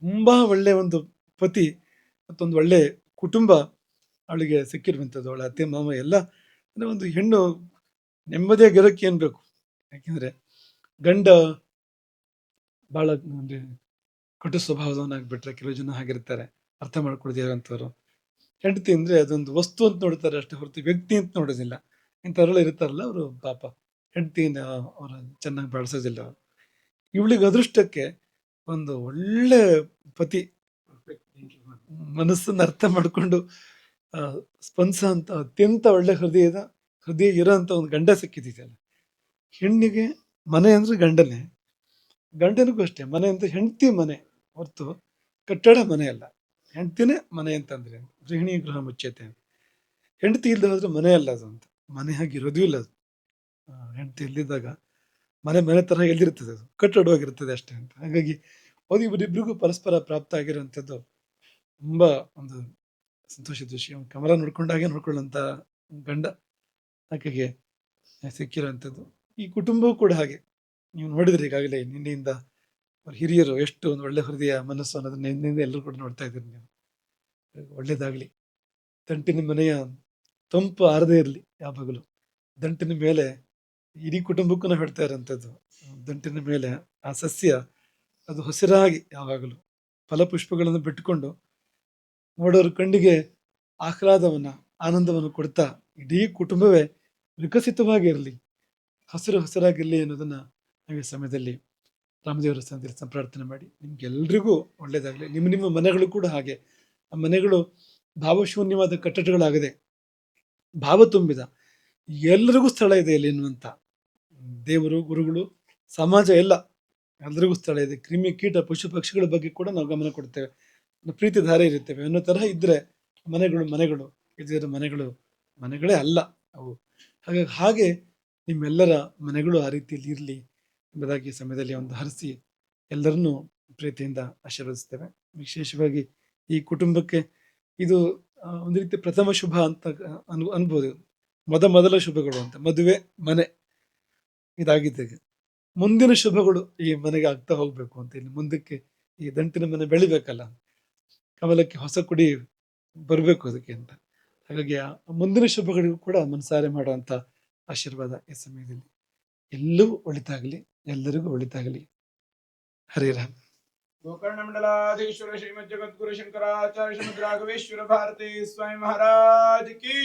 ತುಂಬ ಒಳ್ಳೆ ಒಂದು ಪತಿ ಮತ್ತೊಂದು ಒಳ್ಳೆ ಕುಟುಂಬ ಅವಳಿಗೆ ಸಿಕ್ಕಿರುವಂಥದ್ದು. ಅವಳ ಅತ್ತೆ, ಮಾಮ ಎಲ್ಲ ಅಂದರೆ ಒಂದು ಹೆಣ್ಣು ನೆಮ್ಮದಿಯಾಗಿರೋಕ್ಕೆ ಏನು ಬೇಕು? ಯಾಕೆಂದರೆ ಗಂಡ ಭಾಳ ಅಂದರೆ ಕಟು ಸ್ವಭಾವದವನಾಗ್ಬಿಟ್ರೆ, ಕೆಲವು ಜನ ಹಾಗಿರ್ತಾರೆ. ಅರ್ಥ ಮಾಡ್ಕೊಳ್ದೇ ಇರೋಂಥವ್ರು ಹೆಂಡತಿ ಅಂದರೆ ಅದೊಂದು ವಸ್ತು ಅಂತ ನೋಡ್ತಾರೆ ಅಷ್ಟೇ ಹೊರತು ವ್ಯಕ್ತಿ ಅಂತ ನೋಡೋದಿಲ್ಲ. ಇಂಥವ್ರೆಲ್ಲ ಇರ್ತಾರಲ್ಲ ಅವರು ಪಾಪ. ಹೆಂಡತಿನ ಅವರು ಚೆನ್ನಾಗಿ ಬಳಸೋದಿಲ್ಲ ಅವರು. ಇವಳಿಗೆ ಅದೃಷ್ಟಕ್ಕೆ ಒಂದು ಒಳ್ಳೆ ಪತಿ ಮನಸ್ಸನ್ನು ಅರ್ಥ ಮಾಡಿಕೊಂಡು ಸ್ಪಂಸ ಅಂತ, ಅತ್ಯಂತ ಒಳ್ಳೆ ಹೃದಯದ, ಹೃದಯ ಇರೋಂಥ ಒಂದು ಗಂಡ ಸಿಕ್ಕಿದೆಯಲ್ಲ ಹೆಣ್ಣಿಗೆ ಮನೆ ಅಂದರೆ ಗಂಡನೇ. ಗಂಡನಿಗೂ ಅಷ್ಟೇ. ಮನೆ ಅಂತ ಹೆಂಡತಿ ಮನೆ ಹೊರತು ಕಟ್ಟಡ ಮನೆ ಅಲ್ಲ. ಹೆಂಡ್ತಿನೇ ಮನೆ ಅಂತಂದ್ರೆ ಗೃಹಿಣಿ ಗೃಹ ಅಂತ. ಹೆಂಡತಿ ಇಲ್ಲದೆ ಮನೆ ಅಲ್ಲ ಅದು ಅಂತ. ಮನೆ ಹಾಗಿರೋದು ಇಲ್ಲ ಅದು. ಹೆಂಡತಿ ಇಲ್ಲಿದ್ದಾಗ ಮನೆ ಮನೆ ತರಹ ಎಲ್ಲಿರ್ತದೆ ಅದು. ಕಟ್ಟಡವಾಗಿರ್ತದೆ ಅಷ್ಟೇ ಅಂತ. ಹಾಗಾಗಿ ಅದು ಇವರಿಬ್ಬರಿಗೂ ಪರಸ್ಪರ ಪ್ರಾಪ್ತ ಆಗಿರುವಂಥದ್ದು ತುಂಬ ಒಂದು ಸಂತೋಷದ ವಿಷಯ. ಕಮಲ ನೋಡ್ಕೊಂಡಾಗೆ ನೋಡ್ಕೊಳ್ಳೋಂಥ ಗಂಡ ಆಕೆಗೆ ಸಿಕ್ಕಿರೋಂಥದ್ದು ಈ ಕುಟುಂಬವೂ ಕೂಡ ಹಾಗೆ. ನೀವು ನೋಡಿದ್ರಿ ಈಗಾಗಲೇ ನಿನ್ನೆಯಿಂದ ಹಿರಿಯರು ಎಷ್ಟು ಒಂದು ಒಳ್ಳೆ ಹೃದಯ, ಮನಸ್ಸು ಅನ್ನೋದನ್ನ ನಿನ್ನೆಯಿಂದ ಎಲ್ಲರೂ ಕೂಡ ನೋಡ್ತಾ ಇದ್ದೀರಿ ನೀವು ಒಳ್ಳೇದಾಗಲಿ. ದಂಟಿನ ಮನೆಯ ತಂಪು ಆರದೇ ಇರಲಿ ಯಾವಾಗಲೂ ದಂಟಿನ ಮೇಲೆ ಇಡೀ ಕುಟುಂಬಕ್ಕೂ ನಾವು ಹೇಳ್ತಾ ಇರೋಂಥದ್ದು. ದಂಟಿನ ಮೇಲೆ ಆ ಸಸ್ಯ ಅದು ಹಸಿರಾಗಿ ಯಾವಾಗಲೂ ಫಲಪುಷ್ಪಗಳನ್ನು ಬಿಟ್ಟುಕೊಂಡು ನೋಡೋರು ಕಣ್ಣಿಗೆ ಆಹ್ಲಾದವನ್ನು, ಆನಂದವನ್ನು ಕೊಡ್ತಾ ಇಡೀ ಕುಟುಂಬವೇ ವಿಕಸಿತವಾಗಿರಲಿ ಹಸಿರು ಹಸಿರಾಗಿರಲಿ ಅನ್ನೋದನ್ನು ನಾವು ಈ ಸಮಯದಲ್ಲಿ ರಾಮದೇವರ ಸ್ಥಾನದಲ್ಲಿ ಪ್ರಾರ್ಥನೆ ಮಾಡಿ. ನಿಮ್ಗೆಲ್ರಿಗೂ ಒಳ್ಳೆಯದಾಗಲಿ ನಿಮ್ಮ ನಿಮ್ಮ ಮನೆಗಳು ಕೂಡ ಹಾಗೆ. ಆ ಮನೆಗಳು ಭಾವಶೂನ್ಯವಾದ ಕಟ್ಟಡಗಳಾಗದೆ. ಭಾವ ತುಂಬಿದ. ಎಲ್ಲರಿಗೂ ಸ್ಥಳ ಇದೆ ಇಲ್ಲಿ ಎನ್ನುವಂಥ. ದೇವರು, ಗುರುಗಳು, ಸಮಾಜ ಎಲ್ಲ ಎಲ್ಲರಿಗೂ ಸ್ಥಳ ಇದೆ. ಕ್ರಿಮಿ ಕೀಟ, ಪಶು ಪಕ್ಷಿಗಳ ಬಗ್ಗೆ ಕೂಡ ನಾವು ಗಮನ ಕೊಡ್ತೇವೆ. ಪ್ರೀತಿ ಧಾರೆ ಇರುತ್ತೇವೆ. ಅನ್ನೋ ತರಹ ಇದ್ದರೆ ಮನೆಗಳು ಮನೆಗಳು. ಇದರ ಮನೆಗಳು, ಮನೆಗಳೇ ಅಲ್ಲ ಅವು. ಹಾಗಾಗಿ ಹಾಗೆ ನಿಮ್ಮೆಲ್ಲರ ಮನೆಗಳು ಆ ರೀತಿಯಲ್ಲಿ ಇರಲಿ. ಎಂಬುದಾಗಿ ಸಮಯದಲ್ಲಿ ಒಂದು ಹರಿಸಿ ಎಲ್ಲರನ್ನೂ ಪ್ರೀತಿಯಿಂದ ಆಶೀರ್ವದಿಸ್ತೇವೆ. ವಿಶೇಷವಾಗಿ ಈ ಕುಟುಂಬಕ್ಕೆ ಇದು ಒಂದು ರೀತಿ ಪ್ರಥಮ ಶುಭ ಅಂತ ಅನ್ ಅನ್ಬೋದು. ಮೊದ ಮೊದಲ ಶುಭಗಳು ಅಂತ. ಮದುವೆ, ಮನೆ ಇದಾಗಿದೆ ಮುಂದಿನ ಶುಭಗಳು ಈ ಮನೆಗೆ ಆಗ್ತಾ ಹೋಗ್ಬೇಕು ಅಂತ. ಇಲ್ಲಿ ಮುಂದಕ್ಕೆ ಈ ದಂಟಿನ ಮನೆ ಬೆಳಿಬೇಕಲ್ಲ. ಕಮಲಕ್ಕೆ ಹೊಸ ಕುಡಿ ಬರಬೇಕು ಅದಕ್ಕೆ ಅಂತ. ಹಾಗಾಗಿ ಮುಂದಿನ ಶುಭಗಳಿಗೂ ಕೂಡ ಮನಸಾರೆ ಮಾಡುವಂತ ಆಶೀರ್ವಾದ ಈ ಸಮಯದಲ್ಲಿ. ಎಲ್ಲವೂ ಒಳಿತಾಗಲಿ, ಎಲ್ಲರಿಗೂ ಒಳಿತಾಗಲಿ. ಹರಿರಾಮ್ ಗೋಕರ್ಣ ಮಂಡಲಾಧೀಶ್ವರ ಶ್ರೀಮದ್ ಜಗದ್ಗುರು ಶಂಕರಾಚಾರ್ಯ ಶ್ರೀಮದ್ ರಾಘವೇಶ್ವರ ಭಾರತಿ ಸ್ವಾಮಿ ಮಹಾರಾಜ್ ಕಿ